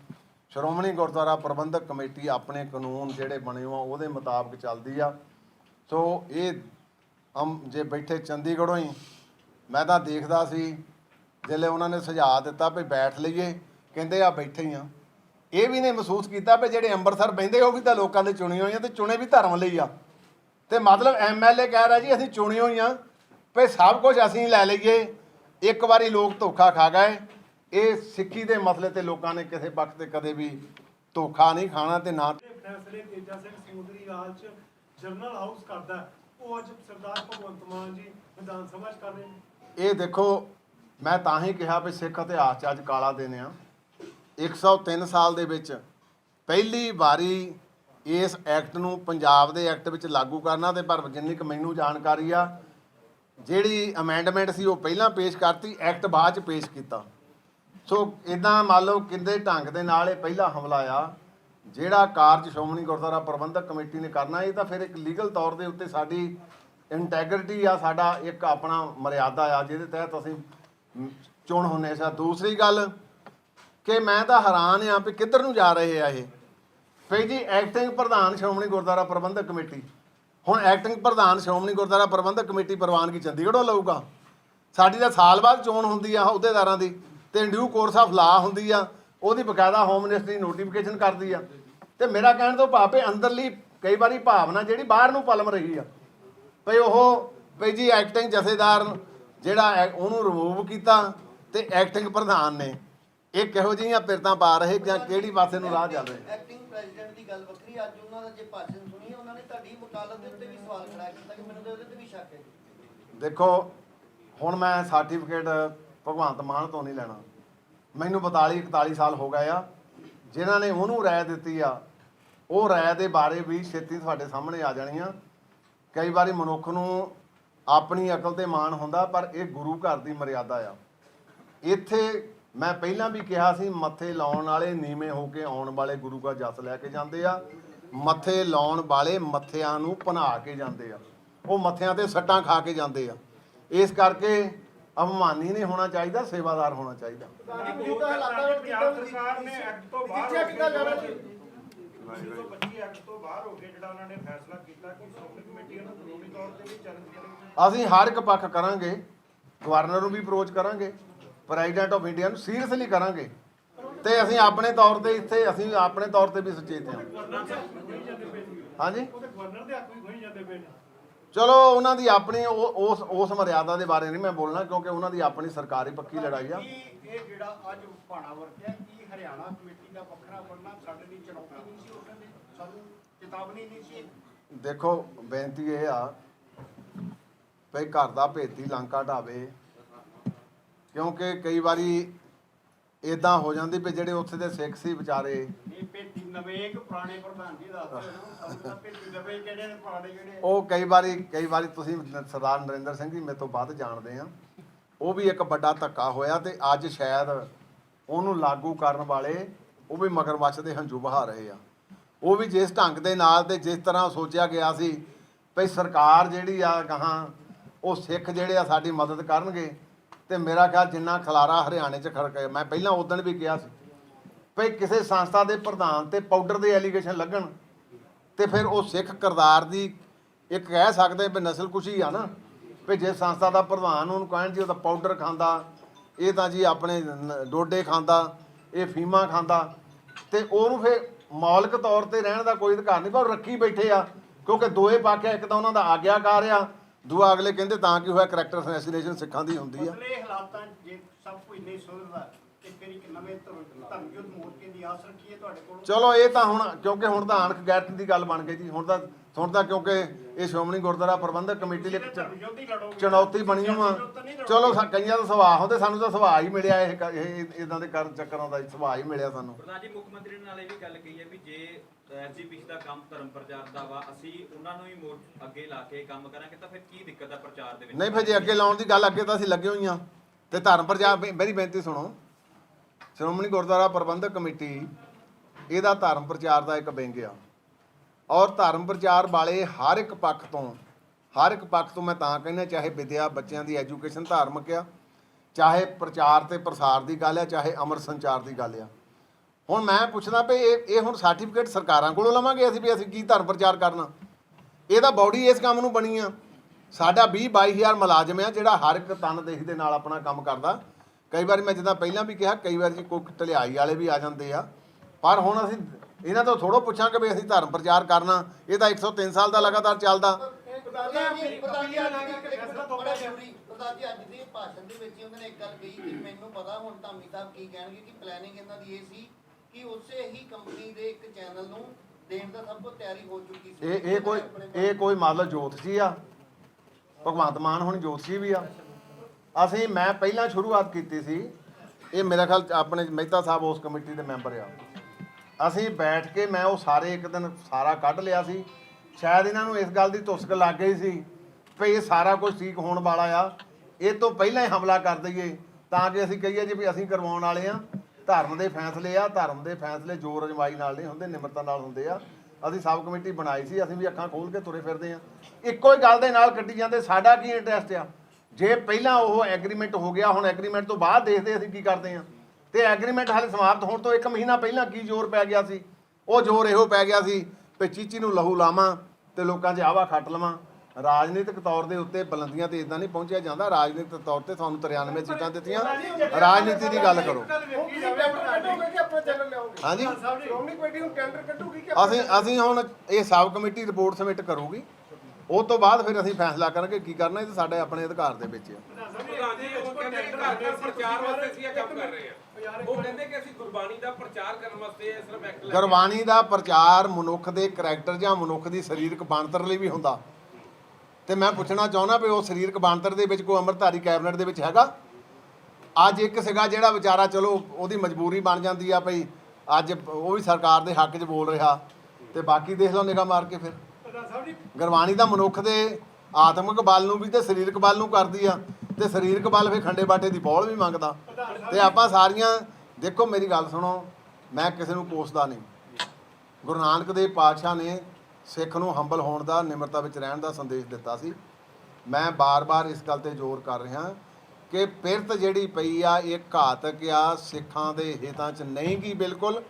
ਸ਼੍ਰੋਮਣੀ ਗੁਰਦੁਆਰਾ ਪ੍ਰਬੰਧਕ ਕਮੇਟੀ ਆਪਣੇ ਕਾਨੂੰਨ ਜਿਹੜੇ ਬਣੇ ਹੋ ਉਹਦੇ ਮੁਤਾਬਕ ਚੱਲਦੀ ਆ। ਸੋ ਇਹ ਹਮ ਜੇ ਬੈਠੇ ਚੰਡੀਗੜ੍ਹੋਂ ਹੀ, ਮੈਂ ਤਾਂ ਦੇਖਦਾ ਸੀ ਜਿਹੜੇ ਉਹਨਾਂ ਨੇ ਸੁਝਾਅ ਦਿੱਤਾ ਵੀ ਬੈਠ ਲਈਏ, ਕਹਿੰਦੇ ਆ ਬੈਠੇ ਹੀ ਆ। ਇਹ ਵੀ ਨੇ ਮਹਿਸੂਸ ਕੀਤਾ ਵੀ ਜਿਹੜੇ ਅੰਮ੍ਰਿਤਸਰ ਬਹਿੰਦੇ ਉਹ ਵੀ ਤਾਂ ਲੋਕਾਂ ਦੇ ਚੁਣੇ ਹੋਏ ਆ ਤੇ ਚੁਣੇ ਵੀ ਧਰਮ ਲਈ ਆ। ਤੇ ਮਤਲਬ ਐਮਐਲਏ ਕਹਿ ਰਿਹਾ ਜੀ ਅਸੀਂ ਚੁਣੇ ਹੋਏ ਆ ਵੀ ਸਭ ਕੁਝ ਅਸੀਂ ਲੈ ਲਈਏ। ਇੱਕ ਵਾਰੀ ਲੋਕ ਧੋਖਾ ਖਾ ਗਏ। ਇਹ ਸਿੱਖੀ ਦੇ ਮਸਲੇ ਤੇ ਲੋਕਾਂ ਨੇ ਕਿਸੇ ਵਕਤ ਤੇ ਕਦੇ ਵੀ ਧੋਖਾ ਨਹੀਂ ਖਾਣਾ ਤੇ ਨਾ ਇਹ ਫੈਸਲੇ ਤੇਜਾ ਸਿੰਘ ਸਮੁੰਦਰੀ ਰਾਜ ਚ ਜਰਨਲ ਹਾਊਸ ਕਰਦਾ ਹੈ, ਉਹ ਅੱਜ ਸਰਦਾਰ ਭਗਵੰਤ ਮਾਨ ਜੀ ਵਿਧਾਨ ਸਭਾ ਚ ਕਰ ਰਹੇ ਨੇ। ਇਹ ਦੇਖੋ ਮੈਂ ਤਾਂ ਹੀ ਕਿਹਾ ਵੀ ਸਿੱਖ ਇਤਿਹਾਸ 'ਚ ਅੱਜ ਕਾਲਾ ਦਿਨ ਆ। 103 ਸਾਲ ਦੇ ਵਿੱਚ ਪਹਿਲੀ ਵਾਰੀ ਇਸ ਐਕਟ ਨੂੰ ਪੰਜਾਬ ਦੇ ਐਕਟ ਵਿੱਚ ਲਾਗੂ ਕਰਨਾ ਤੇ ਪਰ ਜਿੰਨੀ ਕੁ ਮੈਨੂੰ ਜਾਣਕਾਰੀ ਆ ਜਿਹੜੀ ਅਮੈਂਡਮੈਂਟ ਸੀ ਉਹ ਪਹਿਲਾਂ ਪੇਸ਼ ਕਰਤੀ ਐਕਟ ਬਾਅਦ ਚ ਪੇਸ਼ ਕੀਤਾ। ਸੋ ਇਦਾਂ ਮੰਨ ਲਓ ਕਿੰਦੇ ਢੰਗ ਦੇ ਨਾਲ ਇਹ ਪਹਿਲਾ ਹਮਲਾ ਆ ਜਿਹੜਾ ਕਾਰਜ ਸ਼੍ਰੋਮਣੀ ਗੁਰਦੁਆਰਾ ਪ੍ਰਬੰਧਕ ਕਮੇਟੀ ਨੇ ਕਰਨਾ ਇਹ ਤਾਂ ਫਿਰ ਇੱਕ ਲੀਗਲ ਤੌਰ ਦੇ ਉੱਤੇ ਸਾਡੀ ਇੰਟੈਗਰਿਟੀ ਆ ਸਾਡਾ ਇੱਕ ਆਪਣਾ ਮਰਿਆਦਾ ਆ ਜਿਹਦੇ ਤਹਿਤ ਅਸੀਂ ਮ, ਚੁਣ ਹੁੰਨੇ ਸਾ ਦੂਸਰੀ ਗੱਲ ਕਿ ਮੈਂ ਤਾਂ ਹੈਰਾਨ ਆ ਵੀ ਕਿੱਧਰ ਨੂੰ ਜਾ ਰਹੇ ਆ ਇਹ। ਫੇ ਜੀ ਐਕਟਿੰਗ ਪ੍ਰਧਾਨ ਸ਼੍ਰੋਮਣੀ ਗੁਰਦੁਆਰਾ ਪ੍ਰਬੰਧਕ ਕਮੇਟੀ। ਹੁਣ ਐਕਟਿੰਗ ਪ੍ਰਧਾਨ ਸ਼੍ਰੋਮਣੀ ਗੁਰਦੁਆਰਾ ਪ੍ਰਬੰਧਕ ਕਮੇਟੀ ਪ੍ਰਵਾਨਗੀ ਚੰਡੀਗੜ੍ਹੋਂ ਲਊਗਾ। ਸਾਡੀ ਤਾਂ ਸਾਲ ਬਾਅਦ ਚੋਣ ਹੁੰਦੀ ਆ ਅਹੁਦੇਦਾਰਾਂ ਦੀ ਤੇ ਡਿਊ ਕੋਰਸ ਆਫ ਲਾ ਹੁੰਦੀ ਆ, ਉਹਦੀ ਬਕਾਇਦਾ ਹੋਮ ਮਿਨਿਸਟਰੀ ਨੋਟੀਫਿਕੇਸ਼ਨ ਕਰਦੀ ਆ। ਤੇ ਮੇਰਾ ਕਹਿਣ ਤੋਂ ਭਾਪੇ ਅੰਦਰਲੀ ਕਈ ਵਾਰੀ ਭਾਵਨਾ ਜਿਹੜੀ ਬਾਹਰ ਨੂੰ ਪਲਮ ਰਹੀ ਆ। ਭਈ ਉਹ ਭਈ ਜੀ ਐਕਟਿੰਗ ਜਥੇਦਾਰ ਜਿਹੜਾ ਐ- ਉਹਨੂੰ ਰਿਮੂਵ ਕੀਤਾ ਤੇ ਐਕਟਿੰਗ ਪ੍ਰਧਾਨ ਨੇ। ਇਹ ਕਿਹੋ ਜਿਹੀਆਂ ਪਿਰਤਾਂ ਪਾ ਰਹੇ ਜਾਂ ਕਿਹੜੀ ਪਾਸੇ ਨੂੰ ਰਾਹ ਚੱਲ ਰਹੇ? ਐਕਟਿੰਗ ਪ੍ਰੈਜ਼ੀਡੈਂਟ ਦੀ ਗੱਲ ਵੱਖਰੀ ਅੱਜ ਉਹਨਾਂ ਦਾ ਜੇ ਭਾਸ਼ਣ ਸੁਣੀ ਉਹਨਾਂ ਨੇ ਤੁਹਾਡੀ ਵਕਾਲਤ ਦੇ ਉੱਤੇ ਵੀ ਸਵਾਲ ਖੜਾ ਕੀਤਾ ਕਿ ਮੈਨੂੰ ਤਾਂ ਉਹਦੇ ਤੇ ਵੀ ਸ਼ੱਕ ਹੈ ਦੇਖੋ ਹੁਣ ਮੈਂ ਸਰਟੀਫਿਕੇਟ ਭਗਵੰਤ ਮਾਨ ਤੋਂ ਨਹੀਂ ਲੈਣਾ। ਮੈਨੂੰ 42 41 ਸਾਲ ਹੋ ਗਏ ਆ। ਜਿਨ੍ਹਾਂ ਨੇ ਉਹਨੂੰ ਰਾਏ ਦਿੱਤੀ ਆ ਉਹ ਰਾਏ ਦੇ ਬਾਰੇ ਵੀ ਛੇਤੀ ਤੁਹਾਡੇ ਸਾਹਮਣੇ ਆ ਜਾਣੀਆਂ ਕਈ ਵਾਰੀ ਮਨੁੱਖ ਨੂੰ ਆਪਣੀ ਅਕਲ ਤੇ ਮਾਣ ਹੁੰਦਾ ਪਰ ਇਹ ਗੁਰੂ ਘਰ ਦੀ ਮਰਿਆਦਾ ਆ। ਇੱਥੇ ਮੈਂ ਪਹਿਲਾਂ ਵੀ ਕਿਹਾ ਸੀ ਮੱਥੇ ਲਾਉਣ ਵਾਲੇ ਨੀਵੇਂ ਹੋ ਕੇ ਆਉਣ ਵਾਲੇ ਗੁਰੂ ਦਾ ਜਸ ਲੈ ਕੇ ਜਾਂਦੇ ਆ। ਮੱਥੇ ਲਾਉਣ ਵਾਲੇ ਮੱਥਿਆਂ ਨੂੰ ਭਨਾ ਕੇ ਜਾਂਦੇ ਆ। ਉਹ ਮੱਥਿਆਂ ਤੇ ਸੱਟਾਂ ਖਾ ਕੇ ਜਾਂਦੇ ਆ। ਇਸ ਕਰਕੇ ਅਭਿਮਾਨੀ ਨਹੀਂ ਹੋਣਾ ਚਾਹੀਦਾ ਸੇਵਾਦਾਰ ਹੋਣਾ ਚਾਹੀਦਾ। ਪੰਜਾਬ ਸਰਕਾਰ ਨੇ ਐਕਟ ਤੋਂ ਬਾਹਰ ਹੋ ਕੀਤਾ ਜਾਣਾ ਜੀ। 125 ਐਕਟ ਤੋਂ ਬਾਹਰ ਹੋ ਕੇ ਜਿਹੜਾ ਉਹਨਾਂ ਨੇ ਫੈਸਲਾ ਕੀਤਾ ਕਿ ਸ਼੍ਰੋਮਣੀ ਕਮੇਟੀ ਨੂੰ ਕਾਨੂੰਨੀ ਤੌਰ ਤੇ ਵੀ ਚੈਲੰਜ ਕਰੇਗੀ ਅਸੀਂ ਹਰ ਇੱਕ ਪੱਖ ਕਰਾਂਗੇ ਗਵਰਨਰ ਨੂੰ ਵੀ ਅਪਰੋਚ ਕਰਾਂਗੇ। ਪ੍ਰੈਜ਼ੀਡੈਂਟ ਆਫ ਇੰਡੀਆ ਨੂੰ ਸੀਰੀਅਸਲੀ ਕਰਾਂਗੇ। ਤੇ ਅਸੀਂ ਆਪਣੇ ਤੌਰ ਤੇ ਇੱਥੇ ਅਸੀਂ ਆਪਣੇ ਤੌਰ ਤੇ ਵੀ ਸੁਚੇਤ ਹਾਂ। ਹਾਂਜੀ? ਚਲੋ ਉਹਨਾਂ ਦੀ ਆਪਣੀ ਉਸ ਉਸ ਮਰਿਆਦਾ ਦੇ ਬਾਰੇ ਨਹੀਂ ਮੈਂ ਬੋਲਣਾ ਕਿਉਂਕਿ ਉਹਨਾਂ ਦੀ ਆਪਣੀ ਸਰਕਾਰੀ ਪੱਕੀ ਲੜਾਈ ਆ। ਕੀ ਇਹ ਜਿਹੜਾ ਅੱਜ ਭਾਣਾ ਵਰਤਿਆ ਕੀ ਹਰਿਆਣਾ ਕਮੇਟੀ ਦਾ ਵੱਖਰਾ ਬਣਨਾ ਸਾਡੇ ਲਈ ਚੁਣੌਤੀ ਨਹੀਂ ਸੀ ਉਹ ਕਹਿੰਦੇ ਸਾਨੂੰ ਚੇਤਾਵਨੀ ਨਹੀਂ ਸੀ? ਦੇਖੋ ਬੇਨਤੀ ਇਹ ਆ ਭਈ ਘਰ ਦਾ ਭੇਤੀ ਲਾਂਕਾ ਢਾਵੇ। ਕਿਉਂਕਿ ਕਈ ਵਾਰੀ ਇਦਾਂ ਹੋ ਜਾਂਦੀ ਵੀ ਜਿਹੜੇ ਉੱਥੇ ਦੇ ਸਿੱਖ ਸੀ ਵਿਚਾਰੇ। ਇਹ ਪੇਟੀ ਨਵੇਂ ਇੱਕ ਪੁਰਾਣੇ ਪ੍ਰਧਾਨ ਜੀ ਦੱਸਦੇ ਪੇਟੀ ਨਵੇਂ ਕਿਹੜੇ ਪੁਰਾਣੇ ਕਿਹੜੇ ਉਹ ਕਈ ਵਾਰੀ ਕਈ ਵਾਰੀ ਤੁਸੀਂ ਸਰਦਾਰ ਨਰਿੰਦਰ ਸਿੰਘ ਜੀ ਮੇਰੇ ਤੋਂ ਵੱਧ ਜਾਣਦੇ ਆ। ਉਹ ਵੀ ਇੱਕ ਵੱਡਾ ਧੱਕਾ ਹੋਇਆ ਤੇ ਅੱਜ ਸ਼ਾਇਦ ਉਹਨੂੰ ਲਾਗੂ ਕਰਨ ਵਾਲੇ ਉਹ ਵੀ ਮਗਰਮੱਛ ਦੇ ਹੰਝੂ ਬਹਾ ਰਹੇ ਆ। ਉਹ ਵੀ ਜਿਸ ਢੰਗ ਦੇ ਨਾਲ ਤੇ ਜਿਸ ਤਰ੍ਹਾਂ ਸੋਚਿਆ ਗਿਆ ਸੀ ਭਈ ਸਰਕਾਰ ਜਿਹੜੀ ਆ ਕਹਾਂ ਉਹ ਸਿੱਖ ਜਿਹੜੇ ਆ ਸਾਡੀ ਮਦਦ ਕਰਨਗੇ। ਤੇ ਮੇਰਾ ਖਿਆਲ ਜਿੰਨਾ ਖਲਾਰਾ ਹਰਿਆਣੇ 'ਚ ਖੜਕ ਮੈਂ ਪਹਿਲਾਂ ਉਦੋਂ ਵੀ ਕਿਹਾ ਸੀ ਭਈ ਕਿਸੇ ਸੰਸਥਾ ਦੇ ਪ੍ਰਧਾਨ ਤੇ ਪਾਊਡਰ ਦੇ ਐਲੀਗੇਸ਼ਨ ਲੱਗਣ ਤੇ ਫਿਰ ਉਹ ਸਿੱਖ ਕਰਤਾਰ ਦੀ ਇੱਕ ਕਹਿ ਸਕਦੇ ਵੀ ਨਸਲ ਕੁਸ਼ੀ ਆ ਨਾ ਵੀ ਜੇ ਸੰਸਥਾ ਦਾ ਪ੍ਰਧਾਨ ਉਹਨੂੰ ਕਹਿਣ ਜੀ ਉਹ ਤਾਂ ਪਾਊਡਰ ਖਾਂਦਾ, ਇਹ ਤਾਂ ਜੀ ਆਪਣੇ ਡੋਡੇ ਖਾਂਦਾ, ਇਹ ਫੀਮਾ ਖਾਂਦਾ, ਤੇ ਉਹਨੂੰ ਫਿਰ ਮੌਲਿਕ ਤੌਰ ਤੇ ਰਹਿਣ ਦਾ ਕੋਈ ਅਧਿਕਾਰ ਨਹੀਂ, ਪਰ ਉਹ ਰੱਖੀ ਬੈਠੇ ਆ, ਕਿਉਂਕਿ ਦੋਏ ਪਾਕਿਆ ਇੱਕ ਤਾਂ ਉਹਨਾਂ ਦਾ ਆਗਿਆਕਾਰ ਆ ਦੂਆ ਅਗਲੇ ਕਹਿੰਦੇ ਤਾਂ ਕਿ ਹੋਇਆ ਕਰੈਕਟਰ ਅਸੈਸੀਨੇਸ਼ਨ ਸਿੱਖਾਂ ਦੀ ਹੁੰਦੀ ਆ। ਹਾਲਾਤਾਂ ਜੇ ਸਭ ਕੁਝ ਨਹੀਂ ਸੁਧਰਦਾ ਤੇ ਫਿਰ ਇੱਕ ਨਵੇਂ ਧਰਮ ਧਰਮ ਯੁੱਧ ਮੋਰਚੇ ਦੀ ਆਸ ਰੱਖੀਏ ਤੁਹਾਡੇ ਕੋਲੋਂ ਚਲੋ ਇਹ ਤਾਂ ਹੁਣ ਕਿਉਂਕਿ ਹੁਣ ਤਾਂ ਅਣਖ ਗੈਰਤ ਦੀ ਗੱਲ ਬਣ ਗਈ ਜੀ। ਹੁਣ ਤਾਂ ਹੁਣ ਤਾਂ ਕਿਉਂਕਿ ਇਹ ਸ਼੍ਰੋਮਣੀ ਗੁਰਦੁਆਰਾ ਪ੍ਰਬੰਧਕ ਕਮੇਟੀ ਲੜੋਗੇ ਚੁਣੌਤੀ ਬਣੀ ਹੋਆ। ਚਲੋ ਕਈਆਂ ਦਾ ਸੁਭਾਅ ਹੁੰਦੇ ਸਾਨੂੰ ਤਾਂ ਸੁਭਾਅ ਹੀ ਮਿਲਿਆ ਇਹ ਇਦਾਂ ਦੇ ਕਰਨ ਚੱਕਰਾਂ ਦਾ ਸੁਭਾਅ ਹੀ ਮਿਲਿਆ ਸਾਨੂੰ। ਪ੍ਰਧਾਨ ਜੀ ਮੁੱਖ ਮੰਤਰੀ ਨਾਲ ਇਹ ਵੀ ਗੱਲ ਕਹੀ ਹੈ ਵੀ ਜੇ ਐਸਜੀਪੀਸੀ ਦਾ ਕੰਮ ਧਰਮ ਪ੍ਰਚਾਰ ਦਾ ਵਾ ਅਸੀਂ ਉਹਨਾਂ ਨੂੰ ਹੀ ਮੋੜ ਅੱਗੇ ਲਾ ਕੇ ਕੰਮ ਕਰਾਂਗੇ ਤਾਂ ਫਿਰ ਕੀ ਦਿੱਕਤ ਆ ਪ੍ਰਚਾਰ ਦੇ ਵਿੱਚ? ਨਹੀਂ ਫਿਰ ਜੇ ਅੱਗੇ ਲਾਉਣ ਦੀ ਗੱਲ ਅੱਗੇ ਤਾਂ ਅਸੀਂ ਲੱਗੇ ਹੋਈਆਂ ਤੇ ਧਰਮ ਪ੍ਰਚਾਰ ਮੇਰੀ ਬੇਨਤੀ ਸੁਣੋ। ਸ਼੍ਰੋਮਣੀ ਗੁਰਦੁਆਰਾ ਪ੍ਰਬੰਧਕ ਕਮੇਟੀ, ਇਹਦਾ ਧਰਮ ਪ੍ਰਚਾਰ ਦਾ ਇੱਕ ਵਿੰਗ ਆ। ਔਰ ਧਰਮ ਪ੍ਰਚਾਰ ਵਾਲੇ ਹਰ ਇੱਕ ਪੱਖ ਤੋਂ, ਹਰ ਇੱਕ ਪੱਖ ਤੋਂ ਮੈਂ ਤਾਂ ਕਹਿੰਦਾ, ਚਾਹੇ ਵਿਦਿਆ, ਬੱਚਿਆਂ ਦੀ ਐਜੂਕੇਸ਼ਨ ਧਾਰਮਿਕ ਆ, ਚਾਹੇ ਪ੍ਰਚਾਰ ਤੇ ਪ੍ਰਸਾਰ ਦੀ ਗੱਲ ਆ, ਚਾਹੇ ਅਮਰ ਸੰਚਾਰ ਦੀ ਗੱਲ ਆ। ਹੁਣ ਮੈਂ ਪੁੱਛਦਾ ਵੀ ਇਹ ਇਹ ਹੁਣ ਸਰਟੀਫਿਕੇਟ ਸਰਕਾਰਾਂ ਕੋਲੋਂ ਲਵਾਂਗੇ ਅਸੀਂ ਵੀ ਅਸੀਂ ਕੀ ਧਰਮ ਪ੍ਰਚਾਰ ਕਰਨਾ? ਇਹਦਾ ਬਾਡੀ ਇਸ ਕੰਮ ਨੂੰ ਬਣੀ ਆ। ਸਾਡਾ 20 22000 ਮੁਲਾਜ਼ਮ ਆ ਜਿਹੜਾ ਹਰ ਇੱਕ ਤਨਦੇਹੀ ਦੇ ਨਾਲ ਆਪਣਾ ਕੰਮ ਕਰਦਾ। ਕਈ ਵਾਰੀ ਮੈਂ ਜਿੱਦਾਂ ਪਹਿਲਾਂ ਵੀ ਕਿਹਾ ਕਈ ਵਾਰ ਜੀ ਕੋਈ ਢਲਿਆਈ ਵਾਲੇ ਵੀ ਆ ਜਾਂਦੇ ਆ। ਪਰ ਹੁਣ ਅਸੀਂ ਇਹਨਾਂ ਤੋਂ ਥੋੜੋ ਪੁੱਛਾਂਗੇ ਵੀ ਅਸੀਂ ਧਰਮ ਪ੍ਰਚਾਰ ਕਰਨਾ ਇਹ ਤਾਂ 103 ਸਾਲ ਦਾ ਲਗਾਤਾਰ ਚੱਲਦਾ। ਪ੍ਰਧਾਨ ਜੀ ਅੱਜ ਦੀ ਇੱਕ ਮਿੰਟ ਬੜਾ ਜ਼ਰੂਰੀ। ਪ੍ਰਧਾਨ ਜੀ ਅੱਜ ਦੇ ਭਾਸ਼ਣ ਦੇ ਵਿੱਚ ਹੀ ਉਹਨਾਂ ਨੇ ਇੱਕ ਗੱਲ ਕਹੀ ਕਿ ਮੈਨੂੰ ਪਤਾ ਹੁਣ ਧਾਮੀ ਸਾਹਿਬ ਕੀ ਕਹਿਣਗੇ ਕਿ ਪਲੈਨਿੰਗ ਇਹਨਾਂ ਦੀ ਇਹ ਸੀ ਕਿ ਉਸੇ ਹੀ ਕੰਪਨੀ ਦੇ ਇੱਕ ਚੈਨਲ ਨੂੰ ਦੇਣ ਦਾ ਸਭ ਕੁਝ ਤਿਆਰੀ ਹੋ ਚੁੱਕੀ ਸੀ। ਇਹ ਇਹ ਕੋਈ ਇਹ ਕੋਈ ਮਤਲਬ ਜੋਤਸ਼ੀ ਆ। ਭਗਵੰਤ ਮਾਨ ਹੁਣ ਜੋਤਸ਼ੀ ਵੀ ਆ। ਅਸੀਂ, ਮੈਂ ਪਹਿਲਾਂ ਸ਼ੁਰੂਆਤ ਕੀਤੀ ਸੀ, ਇਹ ਮੇਰਾ ਖਿਆਲ ਆਪਣੇ ਮਹਿਤਾ ਸਾਹਿਬ ਉਸ ਕਮੇਟੀ ਦੇ ਮੈਂਬਰ ਆ। ਅਸੀਂ ਬੈਠ ਕੇ ਮੈਂ ਉਹ ਸਾਰੇ ਇੱਕ ਦਿਨ ਸਾਰਾ ਕੱਢ ਲਿਆ ਸੀ। ਸ਼ਾਇਦ ਇਹਨਾਂ ਨੂੰ ਇਸ ਗੱਲ ਦੀ ਤੁਸਕ ਲੱਗ ਗਈ ਸੀ ਵੀ ਇਹ ਸਾਰਾ ਕੁਝ ਠੀਕ ਹੋਣ ਵਾਲਾ ਆ। ਇਹ ਤੋਂ ਪਹਿਲਾਂ ਹੀ ਹਮਲਾ ਕਰ ਦਈਏ, ਤਾਂ ਕਿ ਅਸੀਂ ਕਹੀਏ ਜੀ ਵੀ ਅਸੀਂ ਕਰਵਾਉਣ ਵਾਲੇ ਆ। ਧਰਮ ਦੇ ਫੈਸਲੇ ਆ, ਧਰਮ ਦੇ ਫੈਸਲੇ ਜ਼ੋਰ ਅਜਮਾਈ ਨਾਲ ਨਹੀਂ ਹੁੰਦੇ, ਨਿਮਰਤਾ ਨਾਲ ਹੁੰਦੇ ਆ। ਅਸੀਂ ਸਬ ਕਮੇਟੀ ਬਣਾਈ ਸੀ, ਅਸੀਂ ਵੀ ਅੱਖਾਂ ਖੋਲ ਕੇ ਤੁਰੇ ਫਿਰਦੇ ਆ। ਇੱਕੋ ਹੀ ਗੱਲ ਦੇ ਨਾਲ ਕੱਢੀ ਜਾਂਦੇ, ਸਾਡਾ ਕੀ ਇੰਟਰਸਟ ਆ? ਜੇ ਪਹਿਲਾਂ ਉਹ ਐਗਰੀਮੈਂਟ ਹੋ ਗਿਆ ਹੁਣ ਐਗਰੀਮੈਂਟ ਤੋਂ ਬਾਅਦ ਦੇਖਦੇ ਅਸੀਂ ਕੀ ਕਰਦੇ ਆ ਤੇ ਐਗਰੀਮੈਂਟ ਹਾਲੇ ਸਮਾਪਤ ਹੋਣ ਤੋਂ ਇੱਕ ਮਹੀਨਾ ਪਹਿਲਾਂ ਕੀ ਜ਼ੋਰ ਪੈ ਗਿਆ ਸੀ? ਉਹ ਜ਼ੋਰ ਇਹੋ ਪੈ ਗਿਆ ਸੀ ਵੀ ਚੀਚੀ ਨੂੰ ਲਹੂ ਲਾਵਾਂ ਤੇ ਲੋਕਾਂ 'ਚ ਆਵਾ ਖੱਟ ਲਵਾਂ। ਰਾਜਨੀਤਿਕ ਤੌਰ ਦੇ ਉੱਤੇ ਬੁਲੰਦੀਆਂ ਤੇ ਇਦਾਂ ਨਹੀਂ ਪਹੁੰਚਿਆ ਜਾਂਦਾ। ਰਾਜਨੀਤਿਕ ਤੌਰ ਤੇ ਤੁਹਾਨੂੰ 93 ਸੀਟਾਂ ਦਿੱਤੀਆਂ। ਰਾਜਨੀਤੀ ਦੀ ਗੱਲ ਕਰੋ। ਹਾਂਜੀ? ਅਸੀਂ ਅਸੀਂ ਹੁਣ ਇਹ ਸਬ ਕਮੇਟੀ ਰਿਪੋਰਟ ਸਬਮਿਟ ਕਰੂਗੀ। ਉਹ ਤੋਂ ਬਾਅਦ ਫਿਰ ਅਸੀਂ ਫੈਸਲਾ ਕਰਾਂਗੇ ਕੀ ਕਰਨਾ, ਇਹ ਤਾਂ ਸਾਡੇ ਆਪਣੇ ਅਧਿਕਾਰ ਦੇ ਵਿੱਚ ਆ ਪ੍ਰਧਾਨ ਜੀ ਉਹ ਕਹਿੰਦੇ ਕਿ ਘਰ ਘਰ ਪ੍ਰਚਾਰ ਵਾਸਤੇ ਅਸੀਂ ਇਹ ਕੰਮ ਕਰ ਰਹੇ ਹਾਂ ਉਹ ਕਹਿੰਦੇ ਕਿ ਅਸੀਂ ਗੁਰਬਾਣੀ ਦਾ ਪ੍ਰਚਾਰ ਕਰਨ ਵਾਸਤੇ ਇਹ ਸਿਰਫ ਐਕਟ ਲੈ ਗੁਰਬਾਣੀ ਦਾ ਪ੍ਰਚਾਰ ਮਨੁੱਖ ਦੇ ਕਰੈਕਟਰ ਜਾਂ ਮਨੁੱਖ ਦੀ ਸਰੀਰਕ ਬਣਤਰ ਲਈ ਵੀ ਹੁੰਦਾ। ਤੇ ਮੈਂ ਪੁੱਛਣਾ ਚਾਹੁੰਦਾ ਵੀ ਉਹ ਸਰੀਰਕ ਬਣਤਰ ਦੇ ਵਿੱਚ ਕੋਈ ਅੰਮ੍ਰਿਤਧਾਰੀ ਕੈਬਨਿਟ ਦੇ ਵਿੱਚ ਹੈਗਾ? ਅੱਜ ਇੱਕ ਸੀਗਾ ਜਿਹੜਾ ਵਿਚਾਰਾ ਚਲੋ ਉਹਦੀ ਮਜਬੂਰੀ ਬਣ ਜਾਂਦੀ ਆ ਭਈ ਅੱਜ ਉਹ ਵੀ ਸਰਕਾਰ ਦੇ ਹੱਕ 'ਚ ਬੋਲ ਰਿਹਾ। ਤੇ ਬਾਕੀ ਦੇਖ ਲਓ ਨਿਗਾਹ ਮਾਰ ਕੇ ਫਿਰ। ਗੁਰਬਾਣੀ ਦਾ ਮਨੁੱਖ ਦੇ ਆਤਮਿਕ ਬਲ ਨੂੰ ਵੀ ਤੇ ਸਰੀਰਕ ਬਲ ਨੂੰ ਕਰਦੀ ਆ। ਤੇ ਸਰੀਰਕ ਬਲ ਫਿਰ ਖੰਡੇ ਬਾਟੇ ਦੀ ਬੋਲ ਵੀ ਮੰਗਦਾ। ਤੇ ਆਪਾਂ ਸਾਰੀਆਂ ਦੇਖੋ ਮੇਰੀ ਗੱਲ ਸੁਣੋ ਮੈਂ ਕਿਸੇ ਨੂੰ ਕੋਸਦਾ ਨਹੀਂ। ਗੁਰੂ ਨਾਨਕ ਦੇਵ ਪਾਤਸ਼ਾਹ ਨੇ ਸਿੱਖ ਨੂੰ ਹੰਬਲ ਹੋਣ ਦਾ ਨਿਮਰਤਾ ਵਿੱਚ ਰਹਿਣ ਦਾ ਸੰਦੇਸ਼ ਦਿੱਤਾ ਸੀ। ਮੈਂ ਬਾਰ-ਬਾਰ ਇਸ ਗੱਲ ਤੇ ਜ਼ੋਰ ਕਰ ਰਿਹਾ ਕਿ ਪਿਰਤ ਜਿਹੜੀ ਪਈ ਆ ਇਹ ਘਾਤਕ ਆ ਸਿੱਖਾਂ ਦੇ ਹਿੱਤਾਂ 'ਚ ਨਹੀਂ ਗੀ ਬਿਲਕੁਲ।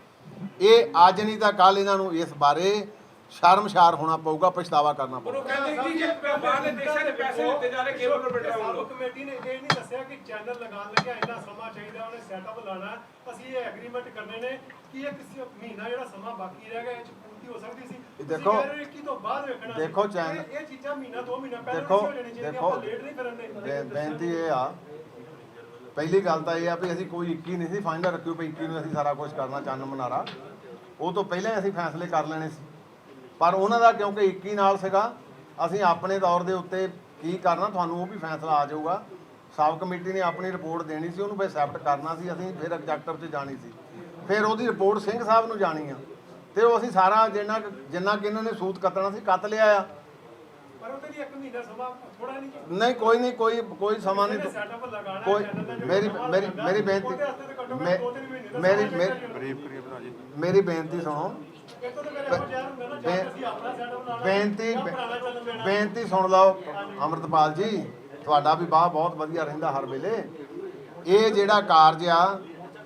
ਇਹ ਅੱਜ ਨਹੀਂ ਤਾਂ ਕੱਲ ਇਹਨਾਂ ਨੂੰ ਇਸ ਬਾਰੇ ਸ਼ਰਮਸ਼ਾਰ ਹੋਣਾ ਪਊਗਾ ਪਛਤਾਵਾ ਕਰਨਾ ਪਰ ਪਊਗਾ। ਉਹ ਕਹਿੰਦੇ ਕਿ ਜੇ ਬਾਹਰਲੇ ਦੇਸ਼ਾਂ ਦੇ ਪੈਸੇ ਦਿੱਤੇ ਜਾ ਰਹੇ ਕੇਬਲ ਆਪਰੇਟਰਾਂ ਸਾਬਕ ਵੱਲੋਂ ਕਮੇਟੀ ਨੇ ਇਹ ਨਹੀਂ ਦੱਸਿਆ ਕਿ ਚੈਨਲ ਲਗਾਉਣ ਲੱਗਿਆ ਇੰਨਾ ਸਮਾਂ ਚਾਹੀਦਾ ਉਹਨੇ ਸੈਟਅਪ ਲਾਣਾ ਅਸੀਂ ਇਹ ਐਗਰੀਮੈਂਟ ਕਰਨੇ ਨੇ ਕਿ ਇਹ ਕਿਸੇ ਮਹੀਨਾ ਜਿਹੜਾ ਸਮਾਂ ਬਾਕੀ ਰਹਿ ਗਿਆ ਇਹ ਚ ਪੂਰਤੀ ਹੋ ਸਕਦੀ ਸੀ। ਤੁਸੀਂ ਦੇਖੋ- ਕਹਿ ਰਹੇ ਹੋ 21 ਤੋਂ ਬਾਅਦ ਵੇਖਣਾ ਸੀ। ਦੇਖੋ ਚੈਨਲ- ਇਹ- ਇਹ ਚੀਜ਼ਾਂ ਮਹੀਨਾ ਦੋ ਮਹੀਨਾ ਪਹਿਲਾਂ ਦੇਖੋ- ਨਹੀਂ ਦੇਖੋ- ਆਪਾਂ ਲੇਟ ਨਹੀਂ ਕਰਨ ਦੇ। ਬੇਨਤੀ ਇਹ ਆ ਪਹਿਲੀ ਗੱਲ ਤਾਂ ਇਹ ਆ ਵੀ ਅਸੀਂ ਕੋਈ 21 ਨਹੀਂ ਸੀ ਫਾਈਨਲ ਰੱਖਿਓ ਵੀ 21 ਨੂੰ ਅਸੀਂ ਸਾਰਾ ਕੁਝ ਕਰਨਾ ਚੰਨ ਮਨਾਰਾ। ਉਹ ਤੋਂ ਪਹਿਲਾਂ ਹੀ ਅਸੀਂ ਫੈਸਲੇ ਕਰ ਲੈਣੇ ਸੀ। ਪਰ ਉਹਨਾਂ ਦਾ ਕਿਉਂਕਿ 21 ਨਾਲ ਸੀਗਾ ਅਸੀਂ ਆਪਣੇ ਤੌਰ ਦੇ ਉੱਤੇ ਕੀ ਕਰਨਾ ਤੁਹਾਨੂੰ ਉਹ ਵੀ ਫੈਸਲਾ ਆ ਜਾਊਗਾ। ਸਬ ਕਮੇਟੀ ਨੇ ਆਪਣੀ ਰਿਪੋਰਟ ਦੇਣੀ ਸੀ ਉਹਨੂੰ ਫਿਰ ਐਕਸੈਪਟ ਕਰਨਾ ਸੀ ਅਸੀਂ ਫਿਰ ਐਗਜ਼ੈਕਟਿਵ 'ਚ ਜਾਣੀ ਸੀ। ਫਿਰ ਉਹਦੀ ਰਿਪੋਰਟ ਸਿੰਘ ਸਾਹਿਬ ਨੂੰ ਜਾਣੀ ਆ। ਤੇ ਉਹ ਅਸੀਂ ਸਾਰਾ ਜਿੰਨਾ ਕੁ- ਜਿੰਨਾ ਕਿ ਇਹਨਾਂ ਨੇ ਸੂਤ ਕੱਤਣਾ ਸੀ ਕੱਤ ਲਿਆ ਆ। ਪਰ ਉਹਦੇ ਲਈ ਇੱਕ ਮਹੀਨਾ ਸਮਾਂ ਥੋੜਾ ਨਹੀਂ ਕੋਈ ਨਹੀਂ ਕੋਈ ਕੋਈ ਸਮਾਂ ਨਹੀਂ ਕੋਈ ਮੇਰੀ ਮੇਰੀ ਮੇਰੀ ਬੇਨਤੀ ਮੇਰੀ ਮੇਰੀ। ਮੇਰੀ ਬੇਨਤੀ ਸੁਣੋ ਬੇਨਤੀ। ਬੇਨਤੀ ਸੁਣ ਲਓ ਅਮਰਤਪਾਲ ਜੀ ਤੁਹਾਡਾ ਵੀ ਬਾਹ ਬਹੁਤ ਵਧੀਆ ਰਹਿੰਦਾ ਹਰ ਵੇਲੇ। ਇਹ ਜਿਹੜਾ ਕਾਰਜ ਆ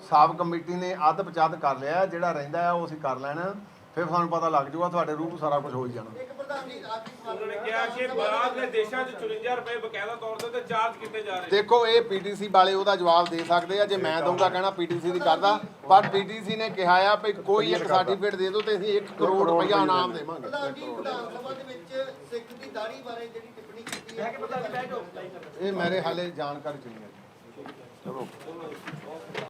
ਸਾਬ ਕਮੇਟੀ ਨੇ ਅੱਧ ਪਚੱਧ ਕਰ ਲਿਆ ਜਿਹੜਾ ਰਹਿੰਦਾ ਆ ਉਹ ਅਸੀਂ ਕਰ ਲੈਣਾ। ਫਿਰ ਸਾਨੂੰ ਪਤਾ ਲੱਗ ਜਾਊਗਾ ਤੁਹਾਡੇ ਰੂਪ ਸਾਰਾ ਕੁਝ ਹੋ ਹੀ ਜਾਣਾ। ਇੱਕ ਪ੍ਰਧਾਨ ਜੀ ਆਖਰੀ ਸਵਾਲ ਉਹਨਾਂ ਨੇ ਕਿਹਾ ਕਿ ਬਾਹਰਲੇ ਦੇਸ਼ਾਂ 'ਚ 54 ਰੁਪਏ ਬਕਾਇਦਾ ਤੌਰ ਤੇ ਚਾਰਜ ਕੀਤੇ ਜਾ ਰਹੇ ਦੇਖੋ ਇਹ ਪੀਟੀਸੀ ਵਾਲੇ ਉਹਦਾ ਜਵਾਬ ਦੇ ਸਕਦੇ ਆ ਜੇ ਮੈਂ ਦਊਂਗਾ ਕਹਿਣਾ ਪੀਟੀਸੀ ਦੀ ਕਰਦਾ ਪਰ ਪੀਟੀਸੀ ਨੇ ਕਿਹਾ ਆ ਵੀ ਕੋਈ ਇੱਕ ਸਰਟੀਫਿਕੇਟ ਦੇ ਦਿਓ ਤੇ ਅਸੀਂ 1 ਕਰੋੜ ਰੁਪਇਆ ਇਨਾਮ ਦੇਵਾਂਗੇ। ਪ੍ਰਧਾਨ ਜੀ ਵਿਧਾਨ ਸਭਾ ਦੇ ਵਿੱਚ ਸਿੱਖ ਦੀ ਦਾੜੀ ਬਾਰੇ ਜਿਹੜੀ ਟਿੱਪਣੀ ਕੀਤੀ ਹੈ। ਇਹ ਮੇਰੇ ਹਾਲੇ ਜਾਣਕਾਰੀ ਚ ਨਹੀਂ ਹੈ। ਚਲੋ।